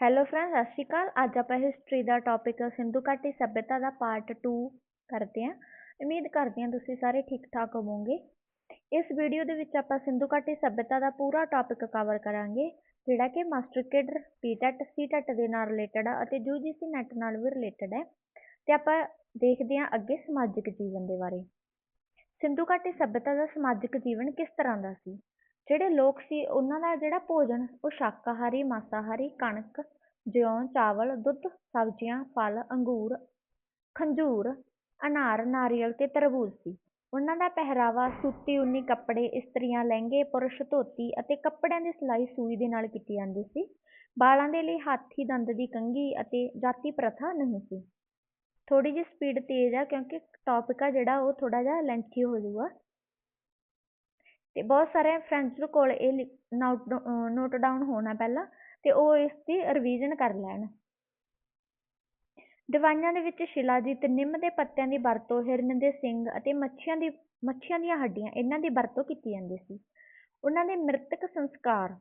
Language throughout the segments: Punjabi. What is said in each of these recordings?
ਹੈਲੋ ਫਰੈਂਡ ਸਤਿ ਸ਼੍ਰੀ ਅਕਾਲ। ਅੱਜ ਆਪਾਂ ਹਿਸਟਰੀ ਦਾ ਟੌਪਿਕ ਸਿੰਧੂ ਘਾਟੀ ਸੱਭਿਅਤਾ ਦਾ ਪਾਰਟ 2 ਕਰਦੇ ਹਾਂ। ਉਮੀਦ ਕਰਦੇ ਹਾਂ ਤੁਸੀਂ ਸਾਰੇ ਠੀਕ ਠਾਕ ਹੋਵੋਗੇ। ਇਸ ਵੀਡੀਓ ਦੇ ਵਿੱਚ ਆਪਾਂ ਸਿੰਧੂ ਘਾਟੀ ਸੱਭਿਅਤਾ ਦਾ ਪੂਰਾ ਟੌਪਿਕ ਕਵਰ ਕਰਾਂਗੇ, ਜਿਹੜਾ ਕਿ ਮਾਸਟਰ ਕੇਡਰ ਪੀਟੈਟ, ਸੀਟੈਟ ਦੇ ਨਾਲ ਰਿਲੇਟਡ ਆ ਅਤੇ ਯੂਜੀਸੀ ਨੈਟ ਨਾਲ ਵੀ ਰਿਲੇਟਡ ਹੈ। ਤੇ ਆਪਾਂ ਦੇਖਦੇ ਹਾਂ ਅੱਗੇ ਸਮਾਜਿਕ ਜੀਵਨ ਦੇ ਬਾਰੇ। ਸਿੰਧੂ ਘਾਟੀ ਸੱਭਿਅਤਾ ਦਾ ਸਮਾਜਿਕ ਜੀਵਨ ਕਿਸ ਤਰ੍ਹਾਂ ਦਾ ਸੀ? ਜਿਹੜੇ ਲੋਕ ਸੀ, ਉਹਨਾਂ ਦਾ ਜਿਹੜਾ ਭੋਜਨ, ਉਹ ਸ਼ਾਕਾਹਾਰੀ, ਮਾਸਾਹਾਰੀ, ਕਣਕ ਜਿਉਂ ਚਾਵਲ, ਦੁੱਧ, ਸਬਜ਼ੀਆਂ, ਫਲ, ਅੰਗੂਰ, ਖੰਜੂਰ, ਅਨਾਰ, ਨਾਰੀਅਲ ਤੇ ਤਰਬੂਜ ਸੀ। ਉਹਨਾਂ ਦਾ ਪਹਿਰਾਵਾ ਸੂਤੀ ਉਨੀ ਕੱਪੜੇ, ਇਸਤਰੀਆਂ, ਲਹਿੰਗੇ, ਪੁਰਸ਼, ਧੋਤੀ ਅਤੇ ਕੱਪੜਿਆਂ ਦੀ ਸਿਲਾਈ ਸੂਈ ਦੇ ਨਾਲ ਕੀਤੀ ਜਾਂਦੀ ਸੀ। ਬਾਲਾਂ ਦੇ ਲਈ ਹਾਥੀ, ਦੰਦ ਦੀ ਕੰਘੀ ਅਤੇ ਜਾਤੀ ਪ੍ਰਥਾ ਨਹੀਂ ਸੀ। ਥੋੜ੍ਹੀ ਜਿਹੀ ਸਪੀਡ ਤੇਜ਼ ਆ ਕਿਉਂਕਿ ਟੌਪਿਕ ਆ ਜਿਹੜਾ, ਉਹ ਥੋੜ੍ਹਾ ਜਿਹਾ ਲੈਂਥੀ ਹੋ ਜਾਊਗਾ। ਤੇ ਬਹੁਤ ਸਾਰਿਆਂ ਫਰੈਂਡਸ ਕੋਲ ਇਹ ਨੋਟ ਡਾਊਨ ਹੋਣਾ ਪਹਿਲਾਂ ਤੇ ਉਹ ਇਸ ਦੀ ਕਰ ਲੈਣ। ਦਵਾਈਆਂ ਦੇ ਵਿੱਚ ਸ਼ਿਲਾਜੀਤ ਨਿੰਮ ਦੇ ਪੱਤਿਆਂ ਦੀ ਵਰਤੋਂ, ਹਿਰਨ ਦੇ ਸਿੰਗ ਅਤੇ ਮੱਛੀਆਂ ਦੀ, ਮੱਛੀਆਂ ਦੀਆਂ ਹੱਡੀਆਂ ਇਹਨਾਂ ਦੀ ਵਰਤੋਂ ਕੀਤੀ ਜਾਂਦੀ ਸੀ। ਉਹਨਾਂ ਦੇ ਮ੍ਰਿਤਕ ਸੰਸਕਾਰ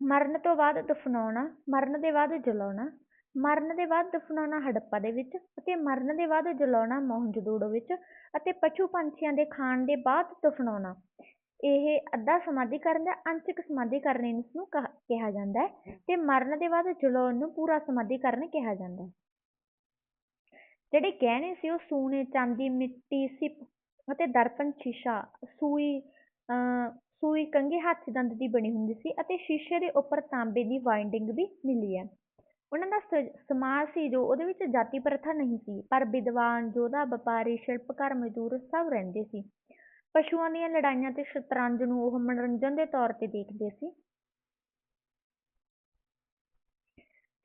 ਮਰਨ ਤੋਂ ਬਾਅਦ ਦਫਨਾਉਣਾ, ਮਰਨ ਦੇ ਬਾਅਦ ਜਲਾਉਣਾ ਮਰਨ ਦੇ ਬਾਅਦ ਦਫਨਾਉਣਾ ਹੜੱਪਾ ਦੇ ਵਿੱਚ ਅਤੇ ਮਰਨ ਦੇ ਬਾਅਦ ਜਲਾਉਣਾ ਮੋਹਨਜੋਦੜੋ ਵਿੱਚ ਅਤੇ ਪਸ਼ੂ ਪੰਛੀਆਂ ਦੇ ਖਾਣ ਦੇ ਬਾਅਦ ਦਫਨਾਉਣਾ। ਇਹ ਅੱਧਾ ਸਮਾਧੀਕਰਨ ਜਾਂ ਅੰਸ਼ਕ ਸਮਾਧੀਕਰਨ ਇਸ ਨੂੰ ਕਿਹਾ ਜਾਂਦਾ ਹੈ ਤੇ ਮਰਨ ਦੇ ਬਾਅਦ ਜਲਾਉਣ ਨੂੰ ਪੂਰਾ ਸਮਾਧੀਕਰਨ ਕਿਹਾ ਜਾਂਦਾ ਹੈ। ਜਿਹੜੇ ਗਹਿਣੇ ਸੀ ਉਹ ਸੋਨੇ ਚਾਂਦੀ, ਮਿੱਟੀ, ਸਿਪ ਅਤੇ ਦਰਪਣ ਸ਼ੀਸ਼ਾ, ਸੂਈ ਸੂਈ ਕੰਘੇ ਹੱਥ ਦੰਦ ਦੀ ਬਣੀ ਹੁੰਦੀ ਸੀ ਅਤੇ ਸ਼ੀਸ਼ੇ ਦੇ ਉੱਪਰ ਤਾਂਬੇ ਦੀ ਵਾਈਂਡਿੰਗ ਵੀ ਮਿਲੀ ਹੈ। ਉਹਨਾਂ ਦਾ ਸ, ਸਮਾਜ ਸੀ ਜੋ ਉਹਦੇ ਵਿੱਚ ਜਾਤੀ ਪ੍ਰਥਾ ਨਹੀਂ ਸੀ, ਪਰ ਵਿਦਵਾਨ, ਯੋਧਾ, ਵਪਾਰੀ, ਸ਼ਿਲਪਕਾਰ, ਮਜ਼ਦੂਰ ਸਭ ਰਹਿੰਦੇ ਸੀ। ਪਸ਼ੂਆਂ ਦੀਆਂ ਲੜਾਈਆਂ ਤੇ ਸ਼ਤਰੰਜ ਨੂੰ ਉਹ ਮਨੋਰੰਜਨ ਦੇ ਤੌਰ ਤੇ ਦੇਖਦੇ ਸੀ।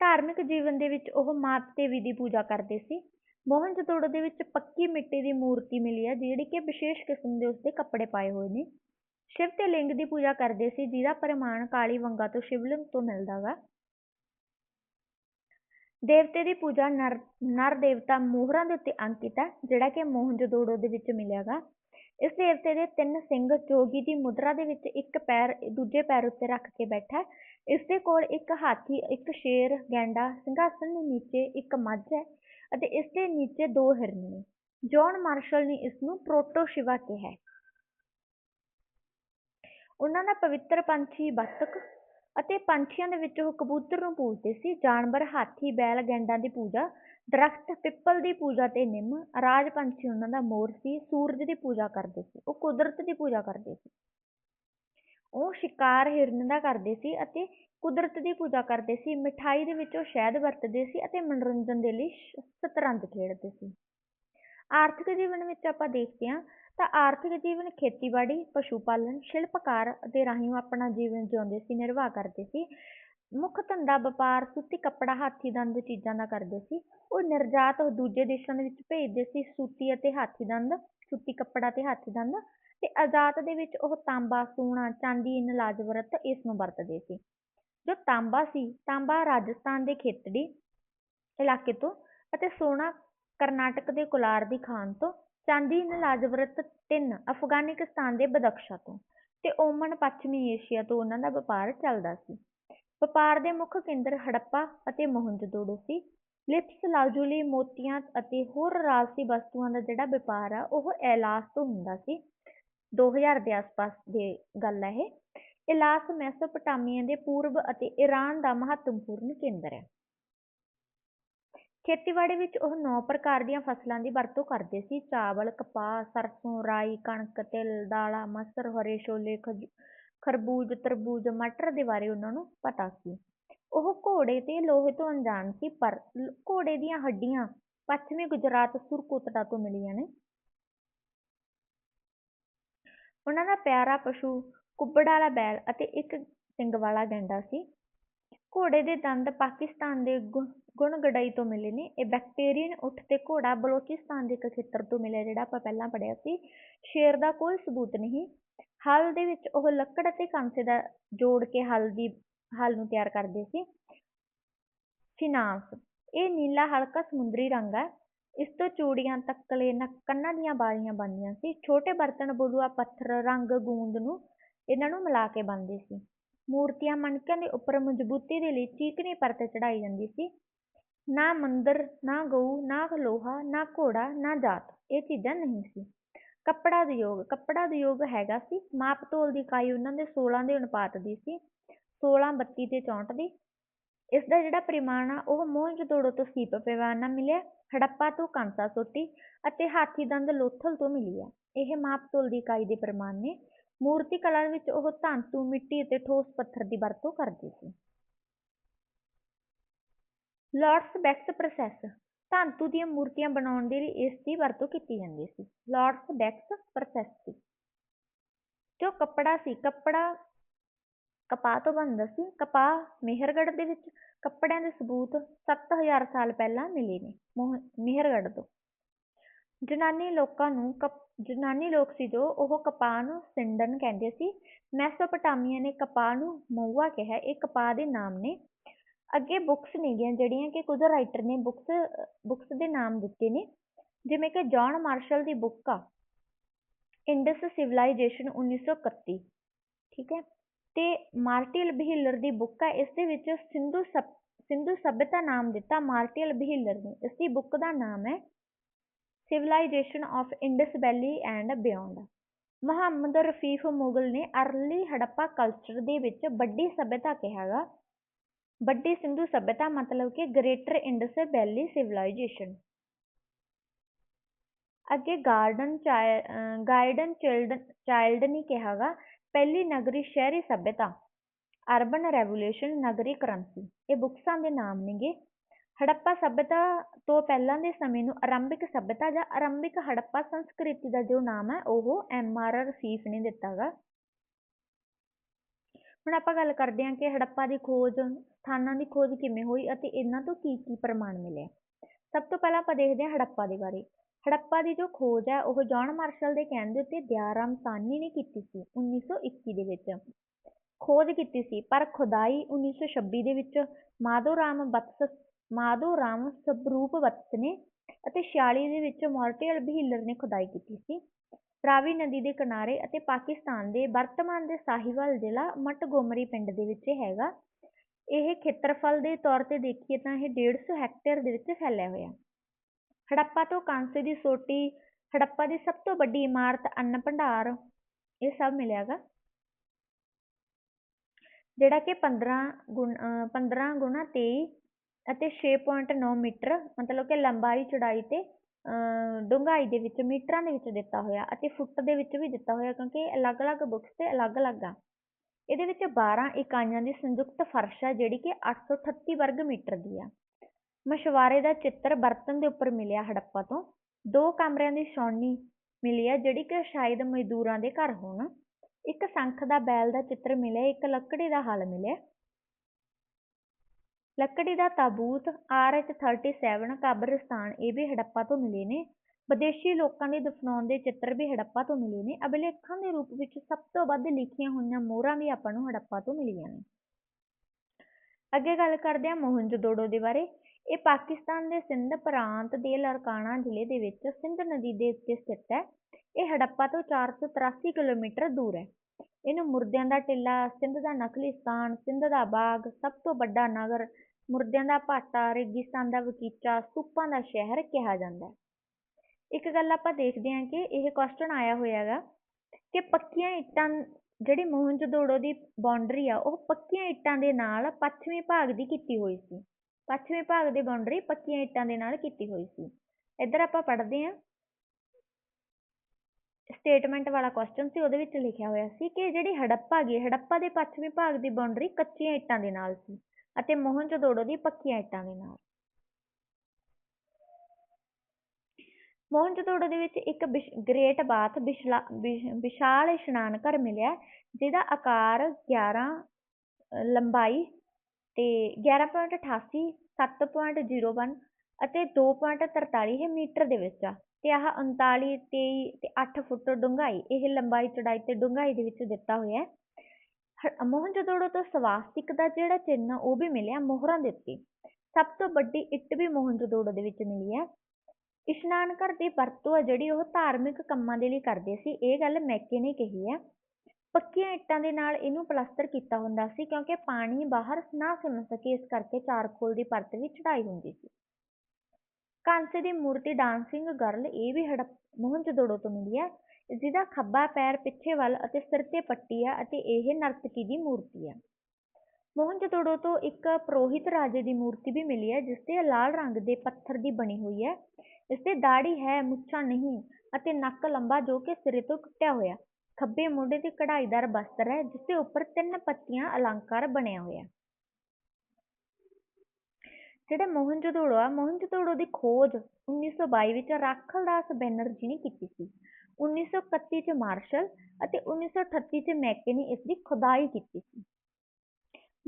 ਧਾਰਮਿਕ ਜੀਵਨ ਦੇ ਵਿੱਚ ਉਹ ਮਾਤ ਦੇਵੀ ਦੀ ਪੂਜਾ ਕਰਦੇ ਸੀ। ਮੋਹਨਜੋਦੜੋ ਦੇ ਵਿੱਚ ਪੱਕੀ ਮਿੱਟੀ ਦੀ ਮੂਰਤੀ ਮਿਲੀ ਹੈ, ਜਿਹੜੀ ਕਿ ਵਿਸ਼ੇਸ਼ ਕਿਸਮ ਦੇ ਉਸਦੇ ਕੱਪੜੇ ਪਾਏ ਹੋਏ ਨੇ। ਸ਼ਿਵ ਤੇ ਲਿੰਗ ਦੀ ਪੂਜਾ ਕਰਦੇ ਸੀ, ਜਿਹਦਾ ਪ੍ਰਮਾਣ ਕਾਲੀ ਵੰਗਾ ਤੋਂ ਸ਼ਿਵਲਿੰਗ ਤੋਂ ਮਿਲਦਾ ਗਾ। ਦੇਵਤੇ ਦੀ ਪੂਜਾ ਨਰ ਨਰ ਦੇਵਤਾ ਮੋਹਰਾਂ ਦੇ ਉੱਤੇ ਅੰਕਿਤ ਹੈ ਜਿਹੜਾ ਕਿ ਮੋਹਨਜੋਦੜੋ ਦੇ ਵਿੱਚ ਮਿਲਿਆ ਗਾ ਇਸ ਦੇਵਤੇ ਦੇ ਤਿੰਨ ਸਿੰਘ ਜੋਗੀ ਦੀ ਮੁਦਰਾ ਦੇ ਵਿੱਚ ਇੱਕ ਪੈਰ, ਦੂਜੇ ਪੈਰ ਉੱਤੇ ਰੱਖ ਕੇ ਬੈਠਾ ਹੈ। ਇਸ ਕੋਲ ਇੱਕ ਹਾਥੀ, ਇੱਕ ਸ਼ੇਰ, ਗੈਂਡਾ ਸਿੰਘਾਸਣ ਦੇ ਨੀਚੇ ਇੱਕ ਮੱਝ ਹੈ ਅਤੇ ਇਸਦੇ ਨੀਚੇ ਦੋ ਹਿਰਨ ਨੇ। ਜੌਨ ਮਾਰਸ਼ਲ ਨੇ ਇਸਨੂੰ ਪ੍ਰੋਟੋ ਸ਼ਿਵਾ ਕਿਹਾ ਹੈ। ਉਹਨਾਂ ਦਾ ਪਵਿੱਤਰ ਪੰਛੀ ਬੱਤਖ ਅਤੇ ਪੰਛੀਆਂ ਦੇ ਵਿੱਚ ਉਹ ਕਬੂਤਰ ਨੂੰ ਪੂਜਦੇ ਸੀ। ਜਾਨਵਰ, ਹਾਥੀ, ਬੈਲ, ਗੈਂਡਾਂ ਦੀ ਪੂਜਾ, ਦਰਖਤ, ਪਿੱਪਲ ਦੀ ਪੂਜਾ ਤੇ ਨਿੰਮ, ਰਾਜ ਪੰਛੀ ਉਹਨਾਂ ਦਾ ਮੋਰ ਸੀ। ਸੂਰਜ ਦੀ ਪੂਜਾ ਕਰਦੇ ਸੀ। ਉਹ ਕੁਦਰਤ ਦੀ ਪੂਜਾ ਕਰਦੇ ਸੀ। ਉਹ ਸ਼ਿਕਾਰ, ਹਿਰਨ ਦਾ ਕਰਦੇ ਸੀ ਅਤੇ ਕੁਦਰਤ ਦੀ ਪੂਜਾ ਕਰਦੇ ਸੀ। ਮਿਠਾਈ ਦੇ ਵਿੱਚ ਉਹ ਸ਼ਹਿਦ ਵਰਤਦੇ ਸੀ ਅਤੇ ਮਨੋਰੰਜਨ ਦੇ ਲਈ ਸ਼ਤਰੰਜ ਖੇਡਦੇ ਸੀ। ਆਰਥਿਕ ਜੀਵਨ ਵਿੱਚ ਆਪਾਂ ਦੇਖਦੇ ਹਾਂ ਤਾਂ ਆਰਥਿਕ ਜੀਵਨ, ਖੇਤੀਬਾੜੀ ਪਸ਼ੂ ਪਾਲਣ ਸ਼ਿਲਪਕਾਰ ਦੇ ਰਾਹੀਂ ਆਪਣਾ ਜੀਵਨ ਜਿਉਂਦੇ ਸੀ, ਨਿਰਵਾਹ ਕਰਦੇ ਸੀ। ਮੁੱਖ ਧੰਦਾ ਵਪਾਰ, ਸੂਤੀ ਕੱਪੜਾ ਹਾਥੀ ਦੰਦ ਚੀਜ਼ਾਂ ਦਾ ਕਰਦੇ ਸੀ। ਉਹ ਨਿਰਯਾਤ ਦੂਜੇ ਦੇਸ਼ਾਂ ਦੇ ਵਿੱਚ ਭੇਜਦੇ ਸੀ, ਸੂਤੀ ਅਤੇ ਹਾਥੀ ਦੰਦ ਸੂਤੀ ਕੱਪੜਾ ਤੇ ਹਾਥੀ ਦੰਦ ਤੇ ਆਜ਼ਾਦ ਦੇ ਵਿੱਚ ਉਹ ਤਾਂਬਾ ਸੋਨਾ ਚਾਂਦੀ ਨਲਾਜਵਰਤ ਇਸ ਨੂੰ ਵਰਤਦੇ ਸੀ। ਜੋ ਤਾਂਬਾ ਸੀ, ਤਾਂਬਾ ਰਾਜਸਥਾਨ ਦੇ ਖੇਤੜੀ ਇਲਾਕੇ ਤੋਂ ਅਤੇ ਸੋਨਾ ਕਰਨਾਟਕ ਦੇ ਕੋਲਾਰ ਦੀ ਖਾਨ ਤੋਂ ਚਾਂਦੀ ਨਲਾਜਵਰਤ ਤਿੰਨ ਅਫਗਾਨਿਸਤਾਨ ਦੇ ਬਦਖਸ਼ਾ ਤੋਂ ਤੇ ਓਮਨ ਪੱਛਮੀ ਏਸ਼ੀਆ ਤੋਂ ਉਹਨਾਂ ਦਾ ਵਪਾਰ ਚੱਲਦਾ ਸੀ। ਵਪਾਰ ਦੇ ਮੁੱਖ ਕੇਂਦਰ ਹੜੱਪਾ ਅਤੇ ਮੋਹਨਜੋਦੜੋ ਸੀ। ਲਿਪਸ, ਲਾਜੂਲੀ ਮੋਤੀਆਂ ਅਤੇ ਹੋਰ ਰਾਜਸੀ ਵਸਤੂਆਂ ਦਾ ਜਿਹੜਾ ਵਾਪਾਰ ਆ, ਉਹ ਐਲਾਸ ਤੋਂ ਹੁੰਦਾ ਸੀ। ਦੋ ਹਜ਼ਾਰ ਦੇ ਆਸ-ਪਾਸ ਦੀ ਗੱਲ ਹੈ ਇਹ। ਇਲਾਸ, ਮੈਸੋਪੋਟਾਮੀਆ ਦੇ ਪੂਰਬ ਅਤੇ ਈਰਾਨ ਦਾ ਮਹੱਤਵਪੂਰਨ ਕੇਂਦਰ ਹੈ ਖੇਤੀਬਾੜੀ ਵਿੱਚ ਉਹ ਨੌ ਪ੍ਰਕਾਰ ਦੀਆਂ ਫਸਲਾਂ ਦੀ ਵਰਤੋਂ ਕਰਦੇ ਸੀ। ਚਾਵਲ, ਕਪਾਹ, ਸਰਸੋਂ, ਰਾਈ, ਕਣਕ, ਤਿਲ, ਦਾਲਾਂ, ਮਸਰ, ਹਰੇ ਛੋਲੇ ਖਰਬੂਜ, ਤਰਬੂਜ, ਮਟਰ ਦੇ ਬਾਰੇ ਉਹਨਾਂ ਨੂੰ ਪਤਾ ਸੀ। ਉਹ ਘੋੜੇ ਤੇ ਲੋਹੇ ਤੋਂ ਅਣਜਾਣ ਸੀ, ਪਰ ਘੋੜੇ ਦੀਆਂ ਹੱਡੀਆਂ ਪੱਛਮੀ ਗੁਜਰਾਤ, ਸੁਰਕੋਤੜਾ ਤੋਂ ਮਿਲੀਆਂ ਨੇ। ਉਹਨਾਂ ਦਾ ਪਿਆਰਾ ਪਸ਼ੂ ਕੁੱਬੜ ਵਾਲਾ ਬੈਲ ਅਤੇ ਇੱਕ ਸਿੰਗ ਵਾਲਾ ਗੈਂਡਾ ਸੀ। ਘੋੜੇ ਦੇ ਦੰਦ ਪਾਕਿਸਤਾਨ ਦੇ ਗੁਣਗੜਾਈ ਤੋਂ ਮਿਲੇ ਨੇ। ਇਹ ਬੈਕਟੀਰੀਅਨ ਉੱਠ ਤੇ ਘੋੜਾ ਬਲੋਚਿਸਤਾਨ ਦੇ ਇੱਕ ਖੇਤਰ ਤੋਂ ਮਿਲਿਆ, ਜਿਹੜਾ ਆਪਾਂ ਪਹਿਲਾਂ ਪੜਿਆ ਸੀ। ਸ਼ੇਰ ਦਾ ਕੋਈ ਸਬੂਤ ਨਹੀਂ। ਹਲ ਦੇ ਵਿੱਚ ਉਹ ਲੱਕੜ ਅਤੇ ਕਾਂਸੇ ਦਾ ਜੋੜ ਕੇ ਹਲ ਦੀ, ਹਲ ਨੂੰ ਤਿਆਰ ਕਰਦੇ ਸੀ। ਫਿਨਾਂਸ। ਇਹ ਨੀਲਾ ਹਲਕਾ ਸਮੁੰਦਰੀ ਰੰਗ ਹੈ। ਇਸ ਤੋਂ ਚੂੜੀਆਂ, ਤੱਕਲੇ ਕੰਨਾਂ ਦੀਆਂ ਬਾਲੀਆਂ ਬਣਦੀਆਂ ਸੀ। ਛੋਟੇ ਬਰਤਨ, ਬਲੂਆ, ਪੱਥਰ, ਰੰਗ, ਗੂੰਦ ਨੂੰ ਇਹਨਾਂ ਨੂੰ ਮਿਲਾ ਕੇ ਬਣਦੇ ਸੀ। ਮੂਰਤੀਆਂ ਮਣਕਿਆਂ ਦੇ ਉੱਪਰ ਮਜ਼ਬੂਤੀ ਦੇ ਲਈ ਚੀਕਣੀ ਪਰਤ ਚੜਾਈ ਜਾਂਦੀ ਸੀ। ਨਾ ਮੰਦਰ, ਨਾ ਗਊ, ਨਾ ਲੋਹਾ, ਨਾ ਘੋੜਾ, ਨਾ ਜਾਤ, ਇਹ ਚੀਜ਼ਾਂ ਨਹੀਂ ਸੀ। ਕੱਪੜਾ ਉਦਯੋਗ ਕੱਪੜਾ ਉਦਯੋਗ ਹੈਗਾ ਸੀ। ਮਾਪ ਤੋਲ ਦੀ ਇਕਾਈ ਉਹਨਾਂ ਦੇ 16 ਦੇ ਅਨੁਪਾਤ ਦੀ ਸੀ। 16 32 ਤੇ 64 ਦੀ। ਇਸਦਾ ਜਿਹੜਾ ਪਰਿਮਾਣ ਆ, ਉਹ ਮੋਹਨਜੋਦੜੋ ਤੋਂ ਸੀਪ ਪੈਮਾਨਾ ਮਿਲਿਆ, ਹੜੱਪਾ ਤੋਂ ਕਾਂਸਾ ਸੋਟੀ ਅਤੇ ਹਾਥੀ ਦੰਦ ਲੋਥਲ ਤੋਂ ਮਿਲੀ ਆ ਇਹ ਮਾਪ ਤੋਲ ਦੀ ਇਕਾਈ ਦੇ ਪ੍ਰਮਾਣ ਨੇ। ਮੂਰਤੀ ਕਲਾ ਵਿੱਚ ਉਹ ਧਾਤੂ, ਮਿੱਟੀ ਅਤੇ ਠੋਸ ਪੱਥਰ ਦੀ ਵਰਤੋਂ ਕਰਦੇ ਸੀ। ਲਾਰਡਸ ਬੈਕਸ ਪ੍ਰੋਸੈਸ ਧਾਤੂ ਦੀਆਂ ਮੂਰਤੀਆਂ ਬਣਾਉਣ ਦੇ ਲਈ ਇਸ ਦੀ ਵਰਤੋਂ ਕੀਤੀ ਜਾਂਦੀ ਸੀ। ਲਾਰਡਸ ਬੈਕਸ ਪ੍ਰੋਸੈਸ ਦੀ ਜੋ ਕੱਪੜਾ ਸੀ, ਕੱਪੜਾ ਕਪਾਹ ਤੋਂ ਬਣਦਾ ਸੀ। ਕਪਾਹ ਮੇਹਰਗੜ੍ਹ ਦੇ ਵਿੱਚ, ਕੱਪੜਿਆਂ ਦੇ ਸਬੂਤ 7000 ਸਾਲ ਪਹਿਲਾਂ ਮਿਲੇ ਨੇ, ਮੋਹ, ਮੇਹਰਗੜ੍ਹ ਤੋਂ। ਯੂਨਾਨੀ ਲੋਕਾਂ ਨੂੰ ਯੂਨਾਨੀ ਲੋਕ ਸੀ ਜੋ ਉਹ ਕਪਾਹ ਨੂੰ ਸਿੰਡਨ ਕਹਿੰਦੇ ਸੀ। ਮੈਸੋਪੋਟਾਮੀਆ ਨੇ ਕਪਾਹ ਨੂੰ ਮਹੁਆ ਕਿਹਾ। ਇਹ ਕਪਾਹ ਦੇ ਨਾਮ ਨੇ। ਅੱਗੇ ਬੁੱਕਸ ਨੇਗੀਆਂ ਜਿਹੜੀਆਂ ਕਿ ਕੁਝ ਰਾਈਟਰ ਨੇ ਬੁੱਕਸ ਬੁੱਕਸ ਦੇ ਨਾਮ ਦਿੱਤੇ ਨੇ। ਜਿਵੇਂ ਕਿ ਜੌਨ ਮਾਰਸ਼ਲ ਦੀ ਬੁੱਕ ਆ। ਇੰਡਸ ਸਿਵਲਾਈਜੇਸ਼ਨ 1931 ਠੀਕ ਹੈ। ਤੇ ਮਾਰਟੀਅਲ ਬਹੀਲਰ ਦੀ ਬੁੱਕ ਆ। ਇਸ ਦੇ ਵਿੱਚ ਸਿੰਧੂ ਸਿੰਧੂ ਸਭਿਅਤਾ ਨਾਮ ਦਿੱਤਾ। ਮਾਰਟੀਅਲ ਬਹੀਲਰ ਨੇ। ਇਸਦੀ ਬੁੱਕ ਦਾ ਨਾਮ ਹੈ civilisation of Indus Valley and beyond Muhammad Rafique Mughal ਨੇ ਅਰਲੀ ਹੜੱਪਾ ਕਲਚਰ ਦੇ ਵਿੱਚ ਵੱਡੀ ਸਭਿਅਤਾ ਕਿਹਾਗਾ ਵੱਡੀ ਸਿੰਧੂ ਸਭਿਅਤਾ ਮਤਲਬ ਕਿ ਗ੍ਰੇਟਰ ਇੰਡਸ ਵੈਲੀ ਸਿਵਲਾਈਜੇਸ਼ਨ ਅੱਗੇ ਗਾਰਡਨ ਗਾਈਡਨ ਚਾਈਲਡ ਨੇ ਕਿਹਾਗਾ ਪਹਿਲੀ ਨਗਰੀ ਸ਼ਹਿਰੀ ਸਭਿਅਤਾ ਅਰਬਨ ਰੈਵੋਲਿਊਸ਼ਨ ਨਗਰੀ ਕਰੰਸੀ ਇਹ ਬੁੱਕਸਾਂ ਦੇ ਨਾਮ ਨੇਗੇ। ਹੜੱਪਾ ਸਭਿਅਤਾ ਤੋਂ ਪਹਿਲਾਂ ਦੇ ਸਮੇਂ ਨੂੰ ਆਰੰਭਿਕ ਸਭਿਅਤਾ ਜਾਂ ਆਰੰਭਿਕ ਹੜੱਪਾ ਸੰਸਕ੍ਰਿਤੀ ਦਾ ਜੋ ਨਾਮ ਹੈ, ਉਹ ਐਮ ਆਰ ਰਫੀਫ ਨੇ ਦਿੱਤਾ ਗਾ। ਹੁਣ ਆਪਾਂ ਗੱਲ ਕਰਦੇ ਹਾਂ ਕਿ ਹੜੱਪਾ ਦੀ ਖੋਜ, ਸਥਾਨਾਂ ਦੀ ਖੋਜ ਕਿਵੇਂ ਹੋਈ ਅਤੇ ਇਹਨਾਂ ਤੋਂ ਕੀ ਕੀ ਪ੍ਰਮਾਣ ਮਿਲੇ। ਸਭ ਤੋਂ ਪਹਿਲਾਂ ਆਪਾਂ ਦੇਖਦੇ ਹਾਂ ਹੜੱਪਾ ਦੇ ਬਾਰੇ। ਹੜੱਪਾ ਦੀ ਜੋ ਖੋਜ ਹੈ, ਉਹ ਜੌਨ ਮਾਰਸ਼ਲ ਦੇ ਕਹਿਣ ਦੇ ਉੱਤੇ ਦਿਆਰਾਮ ਸਾਨੀ ਨੇ ਕੀਤੀ ਸੀ 1921 ਦੇ ਵਿੱਚ। ਖੋਜ ਕੀਤੀ ਸੀ, ਪਰ ਖੁਦਾਈ 1926 ਦੇ ਵਿੱਚ ਮਾਧੋ ਰਾਮ ਬਤਸ ਮਾਧੋ ਰਾਮ ਨੇ ਅਤੇ 46 ਦੇ ਵਿੱਚ ਮਾਰਟੀਅਲ ਬਹੀਲਰ ਨੇ ਖੁਦਾਈ ਕੀਤੀ ਸੀ। ਰਾਵੀ ਨਦੀ ਦੇ ਕਿਨਾਰੇ ਅਤੇ ਪਾਕਿਸਤਾਨ ਦੇ ਵਰਤਮਾਨ ਦੇ ਸਾਹੀਵਾਲ ਜ਼ਿਲ੍ਹਾ ਮਟਗੋਮਰੀ ਪਿੰਡ ਦੇ ਵਿੱਚ ਹੈਗਾ। ਇਹ ਖੇਤਰਫਲ ਦੇ ਤੌਰ ਤੇ ਦੇਖੀਏ ਤਾਂ ਇਹ 150 ਹੈਕਟੇਅਰ ਦੇ ਵਿੱਚ ਫੈਲਿਆ ਹੋਇਆ। ਹੜੱਪਾ ਤੋਂ ਕਾਂਸੇ ਦੀ ਸੋਟੀ, ਹੜੱਪਾ ਦੀ ਸਭ ਤੋਂ ਵੱਡੀ ਇਮਾਰਤ ਅੰਨ ਭੰਡਾਰ, ਇਹ ਸਭ ਮਿਲਿਆ ਗਾ ਜਿਹੜਾ ਕਿ 15 ਗੁਣ 15 ਗੁਣਾ ਤੇਈ ਅਤੇ 6.9 ਮੀਟਰ ਮਤਲਬ ਕਿ ਲੰਬਾਈ, ਚੌੜਾਈ ਤੇ ਡੂੰਘਾਈ ਦੇ ਵਿੱਚ, ਮੀਟਰਾਂ ਦੇ ਵਿੱਚ ਦਿੱਤਾ ਹੋਇਆ ਅਤੇ ਫੁੱਟ ਦੇ ਵਿੱਚ ਵੀ ਦਿੱਤਾ ਹੋਇਆ ਕਿਉਂਕਿ ਅਲੱਗ-ਅਲੱਗ ਬੁੱਕਸ ਤੇ ਅਲੱਗ-ਅਲੱਗ ਆ। ਇਹਦੇ ਵਿੱਚ 12 ਇਕਾਈਆਂ ਦੀ ਸੰਯੁਕਤ ਫਰਸ਼ ਆ ਜਿਹੜੀ ਕਿ 838 ਵਰਗ ਮੀਟਰ ਦੀ ਆ। ਮਛੁਆਰੇ ਦਾ ਚਿੱਤਰ ਬਰਤਨ ਦੇ ਉੱਪਰ ਮਿਲਿਆ ਹੜੱਪਾ ਤੋਂ। ਦੋ ਕਮਰਿਆਂ ਦੀ ਛਾਉਣੀ ਮਿਲੀ ਆ ਜਿਹੜੀ ਕਿ ਸ਼ਾਇਦ ਮਜ਼ਦੂਰਾਂ ਦੇ ਘਰ ਹੋਣ। ਇੱਕ ਸੰਖ ਦਾ ਬੈਲ ਦਾ ਚਿੱਤਰ ਮਿਲਿਆ, ਇੱਕ ਲੱਕੜੀ ਦਾ ਹਲ ਮਿਲਿਆ। ਲੱਕੜੀ ਦਾ ਤਾਬੂਤ ਆਰ ਐਚ 37 ਕਬਰਸਤਾਨ, ਇਹ ਵੀ ਹੜੱਪਾ ਤੋਂ ਮਿਲੇ ਨੇ। ਵਿਦੇਸ਼ੀ ਲੋਕਾਂ ਦੇ ਦਫਨਾਉਣ ਦੇ ਚਿੱਤਰ ਵੀ ਹੜੱਪਾ ਤੋਂ ਮਿਲੇ ਨੇ। ਅਭਿਲੇਖਾਂ ਦੇ ਰੂਪ ਵਿੱਚ ਸਭ ਤੋਂ ਵੱਧ ਲਿਖੀਆਂ ਹੋਈਆਂ ਮੋਹਰਾਂ ਵੀ ਆਪਾਂ ਨੂੰ ਹੜੱਪਾ ਤੋਂ ਮਿਲੀਆਂ ਨੇ। ਅੱਗੇ ਗੱਲ ਕਰਦੇ ਹਾਂ ਮੋਹਨਜੋਦੜੋ ਦੇ ਬਾਰੇ। ਇਹ ਪਾਕਿਸਤਾਨ ਦੇ ਸਿੰਧ ਪ੍ਰਾਂਤ ਦੇ ਲਰਕਾਣਾ ਜ਼ਿਲ੍ਹੇ ਦੇ ਵਿੱਚ ਸਿੰਧ ਨਦੀ ਦੇ ਉੱਤੇ ਸਥਿਤ ਹੈ। ਇਹ ਹੜੱਪਾ ਤੋਂ 483 ਕਿਲੋਮੀਟਰ ਦੂਰ ਹੈ। ਇਹਨੂੰ ਮੁਰਦਿਆਂ ਦਾ ਟਿੱਲਾ, ਸਿੰਧ ਦਾ ਨਕਲੀ ਸਥਾਨ ਸਿੰਧ ਦਾ ਬਾਗ, ਸਭ ਤੋਂ ਵੱਡਾ ਨਗਰ, ਮੁਰਦਿਆਂ ਦਾ ਭਾਟਾ, ਰੇਗਿਸਤਾਨ ਦਾ ਬਗੀਚਾ ਸਤੂਪਾਂ ਦਾ ਸ਼ਹਿਰ ਕਿਹਾ ਜਾਂਦਾ ਹੈ। ਇੱਕ ਗੱਲ ਆਪਾਂ ਦੇਖਦੇ ਹਾਂ ਕਿ ਇਹ ਕੁਐਸਚਨ ਆਇਆ ਹੋਇਆ ਗਾ ਕਿ ਪੱਕੀਆਂ ਇੱਟਾਂ ਜਿਹੜੀ ਮੋਹਨਜੋਦੜੋ ਦੀ ਬਾਉਂਡਰੀ ਆ, ਉਹ ਪੱਕੀਆਂ ਇੱਟਾਂ ਦੇ ਨਾਲ ਪੱਛਮੀ ਭਾਗ ਦੀ ਕੀਤੀ ਹੋਈ ਸੀ। ਪੱਛਮੀ ਭਾਗ ਦੀ ਬਾਉਂਡਰੀ ਪੱਕੀਆਂ ਇੱਟਾਂ ਦੇ ਨਾਲ ਕੀਤੀ ਹੋਈ ਸੀ। ਇੱਧਰ ਆਪਾਂ ਪੜ੍ਹਦੇ ਹਾਂ। ਸਟੇਟਮੈਂਟ ਵਾਲਾ ਕੁਐਸਚਨ ਸੀ, ਉਹਦੇ ਵਿੱਚ ਲਿਖਿਆ ਹੋਇਆ ਸੀ ਕਿ ਜਿਹੜੀ ਹੜੱਪਾ ਗਈ ਹੜੱਪਾ ਦੇ ਪੱਛਮੀ ਭਾਗ ਦੀ ਬਾਉਂਡਰੀ ਕੱਚੀਆਂ ਇੱਟਾਂ ਦੇ ਨਾਲ ਸੀ ਅਤੇ ਮੋਹਨਜੋਦੜੋ ਦੀ ਪੱਕੀਆਂ ਇੱਟਾਂ ਦੇ ਨਾਲ। ਮੋਹਨਜੋਦੜੋ ਦੇ ਵਿੱਚ ਇੱਕ ਗ੍ਰੇਟ ਬਾਥ ਵਿਸ਼ਾਲ ਇਸ਼ਨਾਨ ਘਰ ਮਿਲਿਆ, ਜਿਹਦਾ ਆਕਾਰ 11 ਲੰਬਾਈ ਤੇ 11.88 7.01 ਅਤੇ 2.43 ਮੀਟਰ ਦੇ ਵਿੱਚ ਆ। ਤੇ ਆਹ 39 23 ਤੇ 8 ਫੁੱਟ ਡੂੰਘਾਈ, ਇਹ ਲੰਬਾਈ ਚੌੜਾਈ ਤੇ ਡੂੰਘਾਈ ਦੇ ਵਿੱਚ ਦਿੱਤਾ ਹੋਇਆ ਹੈ। ਮੋਹਨਜੋਦੜੋ ਤੋਂ ਸਵਾਸਤਿਕ ਦਾ ਜਿਹੜਾ ਚਿੰਨ੍ਹ ਉਹ ਵੀ ਮਿਲਿਆ ਮੋਹਰਾਂ ਦੇ ਉੱਤੇ। ਸਭ ਤੋਂ ਵੱਡੀ ਇੱਟ ਵੀ ਮੋਹਨਜੋਦੜੋ ਦੇ ਵਿੱਚ ਮਿਲੀ ਹੈ। ਇਸ਼ਨਾਨ ਘਰ ਦੀ ਵਰਤੋਂ ਹੈ ਜਿਹੜੀ ਉਹ ਧਾਰਮਿਕ ਕੰਮਾਂ ਦੇ ਲਈ ਕਰਦੇ ਸੀ, ਇਹ ਗੱਲ ਮੈਕੇ ਨੇ ਕਹੀ ਹੈ। ਪੱਕੀਆਂ ਇੱਟਾਂ ਦੇ ਨਾਲ ਇਹਨੂੰ ਪਲਸਤਰ ਕੀਤਾ ਹੁੰਦਾ ਸੀ, ਕਿਉਂਕਿ ਪਾਣੀ ਬਾਹਰ ਨਾ ਸਿਮ ਸਕੇ, ਇਸ ਕਰਕੇ ਚਾਰਕੋਲ ਦੀ ਪਰਤ ਵੀ ਚੜਾਈ ਹੁੰਦੀ ਸੀ। ਕਾਂਸੇ ਦੀ ਮੂਰਤੀ ਡਾਂਸਿੰਗ ਗਰਲ, ਇਹ ਵੀ ਹੜਪ ਮੋਹਨਜੋਦੜੋ ਤੋਂ ਮਿਲੀ ਹੈ, ਜਿਹਦਾ ਖੱਬਾ ਪੈਰ ਪਿੱਛੇ ਵੱਲ ਅਤੇ ਸਿਰ ਤੇ ਪੱਟੀ ਹੈ ਅਤੇ ਇਹ ਨਰਤਕੀ ਦੀ ਮੂਰਤੀ ਹੈ। ਮੋਹਨਜੋਦੜੋ ਤੋਂ ਇੱਕ ਪੁਰੋਹਿਤ ਰਾਜੇ ਦੀ ਮੂਰਤੀ ਵੀ ਮਿਲੀ ਹੈ, ਜਿਸ ਤੇ ਲਾਲ ਰੰਗ ਦੇ ਪੱਥਰ ਦੀ ਬਣੀ ਹੋਈ ਹੈ। ਇਸ ਤੇ ਦਾੜੀ ਹੈ, ਮੁੱਛਾਂ ਨਹੀਂ ਅਤੇ ਨੱਕ ਲੰਬਾ ਜੋ ਕਿ ਸਿਰੇ ਤੋਂ ਟੁੱਟਿਆ ਹੋਇਆ ਖੱਬੇ ਮੋਢੇ ਤੇ ਕਢਾਈਦਾਰ ਬਸਤਰ ਹੈ, ਜਿਸ ਦੇ ਉੱਪਰ ਤਿੰਨ ਪੱਤੀਆਂ ਅਲੰਕਾਰ ਬਣਿਆ ਹੋਇਆ ਜਿਹੜੇ ਮੋਹਨਜੋਦੜੋ ਆ ਮੋਹਨਜੋਦੜੋ ਦੀ ਖੋਜ 1922 ਵਿੱਚ ਰਾਖਲਦਾਸ ਬੈਨਰਜੀ ਨੇ ਕੀਤੀ ਸੀ। 1931 ਚ ਮਾਰਸ਼ਲ ਅਤੇ 1938 ਚ ਮੈਕੇ ਨੇ ਇਸ ਦੀ ਖੁਦਾਈ ਕੀਤੀ ਸੀ।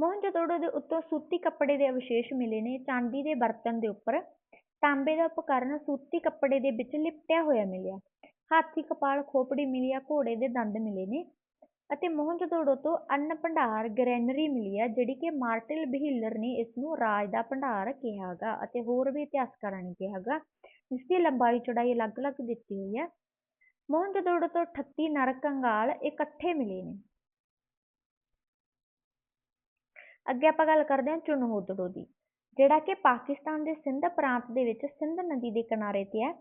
ਮੋਹਨਜੋਦੜੋ ਦੇ ਉੱਤੋਂ ਸੂਤੀ ਕੱਪੜੇ ਦੇ ਅਵਸ਼ੇਸ਼ ਮਿਲੇ ਨੇ, ਚਾਂਦੀ ਦੇ ਬਰਤਨ ਦੇ ਉੱਪਰ ਤਾਂਬੇ ਦਾ ਉਪਕਰਨ ਸੂਤੀ ਕੱਪੜੇ ਦੇ ਵਿੱਚ ਲਿਪਟਿਆ ਹੋਇਆ ਮਿਲਿਆ। ਹਾਥੀ ਕਪਾਲ ਖੋਪੜੀ ਮਿਲੀ ਆ ਘੋੜੇ ਦੇ ਦੰਦ ਮਿਲੇ ਨੇ ਅਤੇ ਮੋਹਨਜੋਦੜੋ ਤੋਂ ਅੰਨ ਭੰਡਾਰ ਗਰੈਨਰੀ ਮਿਲੀ ਹੈ, ਜਿਹੜੀ ਕਿ ਮਾਰਟਿਲ ਬਹੀਲਰ ਨੇ ਇਸ ਰਾਜ ਦਾ ਭੰਡਾਰ ਕਿਹਾਗਾ ਅਤੇ ਹੋਰ ਵੀ ਇਤਿਹਾਸਕਾਰਾਂ ਨੇ ਕਿਹਾਗਾ ਇਸ ਦੀ ਲੰਬਾਈ ਚੌੜਾਈ ਅਲੱਗ-ਅਲੱਗ ਦਿੱਤੀ ਹੋਈ ਹੈ। ਮੋਹਨਜੋਦੜੋ ਤੋਂ 38 ਨਰ ਕੰਗਾਲ ਇਕੱਠੇ ਮਿਲੇ ਨੇ। ਅੱਗੇ ਆਪਾਂ ਗੱਲ ਕਰਦੇ ਹਾਂ ਚੁਨਹੋਦੜੋ ਦੀ, ਜਿਹੜਾ ਕਿ ਪਾਕਿਸਤਾਨ ਦੇ ਸਿੰਧ ਪ੍ਰਾਂਤ ਦੇ ਵਿੱਚ ਸਿੰਧ ਨਦੀ ਦੇ ਕਿਨਾਰੇ ਤੇ ਹੈ।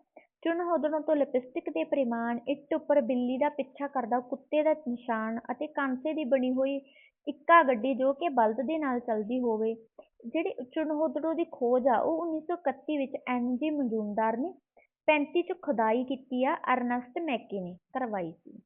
ਚੁਨਹੋਦੜੋ ਤੋਂ ਲਿਪਸਟਿਕ ਦੇ ਪਰਿਮਾਣ, ਇੱਟ ਉੱਪਰ ਬਿੱਲੀ ਦਾ ਪਿੱਛਾ ਕਰਦਾ, ਕੁੱਤੇ ਦਾ ਨਿਸ਼ਾਨ ਅਤੇ ਕਾਂਸੇ ਦੀ ਬਣੀ ਹੋਈ ਇੱਕਾ ਜੋ ਕਿ ਬਲਦ ਦੇ ਨਾਲ ਚੱਲਦੀ ਹੋਵੇ। ਜਿਹੜੀ ਚੁਨਹੋਦੜੋ ਦੀ ਖੋਜ ਆ, ਉਹ 1931 ਵਿੱਚ ਐਨ ਜੀ ਨੇ 35 ਚ ਖੁਦਾਈ ਕੀਤੀ ਆ, ਅਰਨਸਟ ਮੈਕੇ ਨੇ ਕਰਵਾਈ ਸੀ।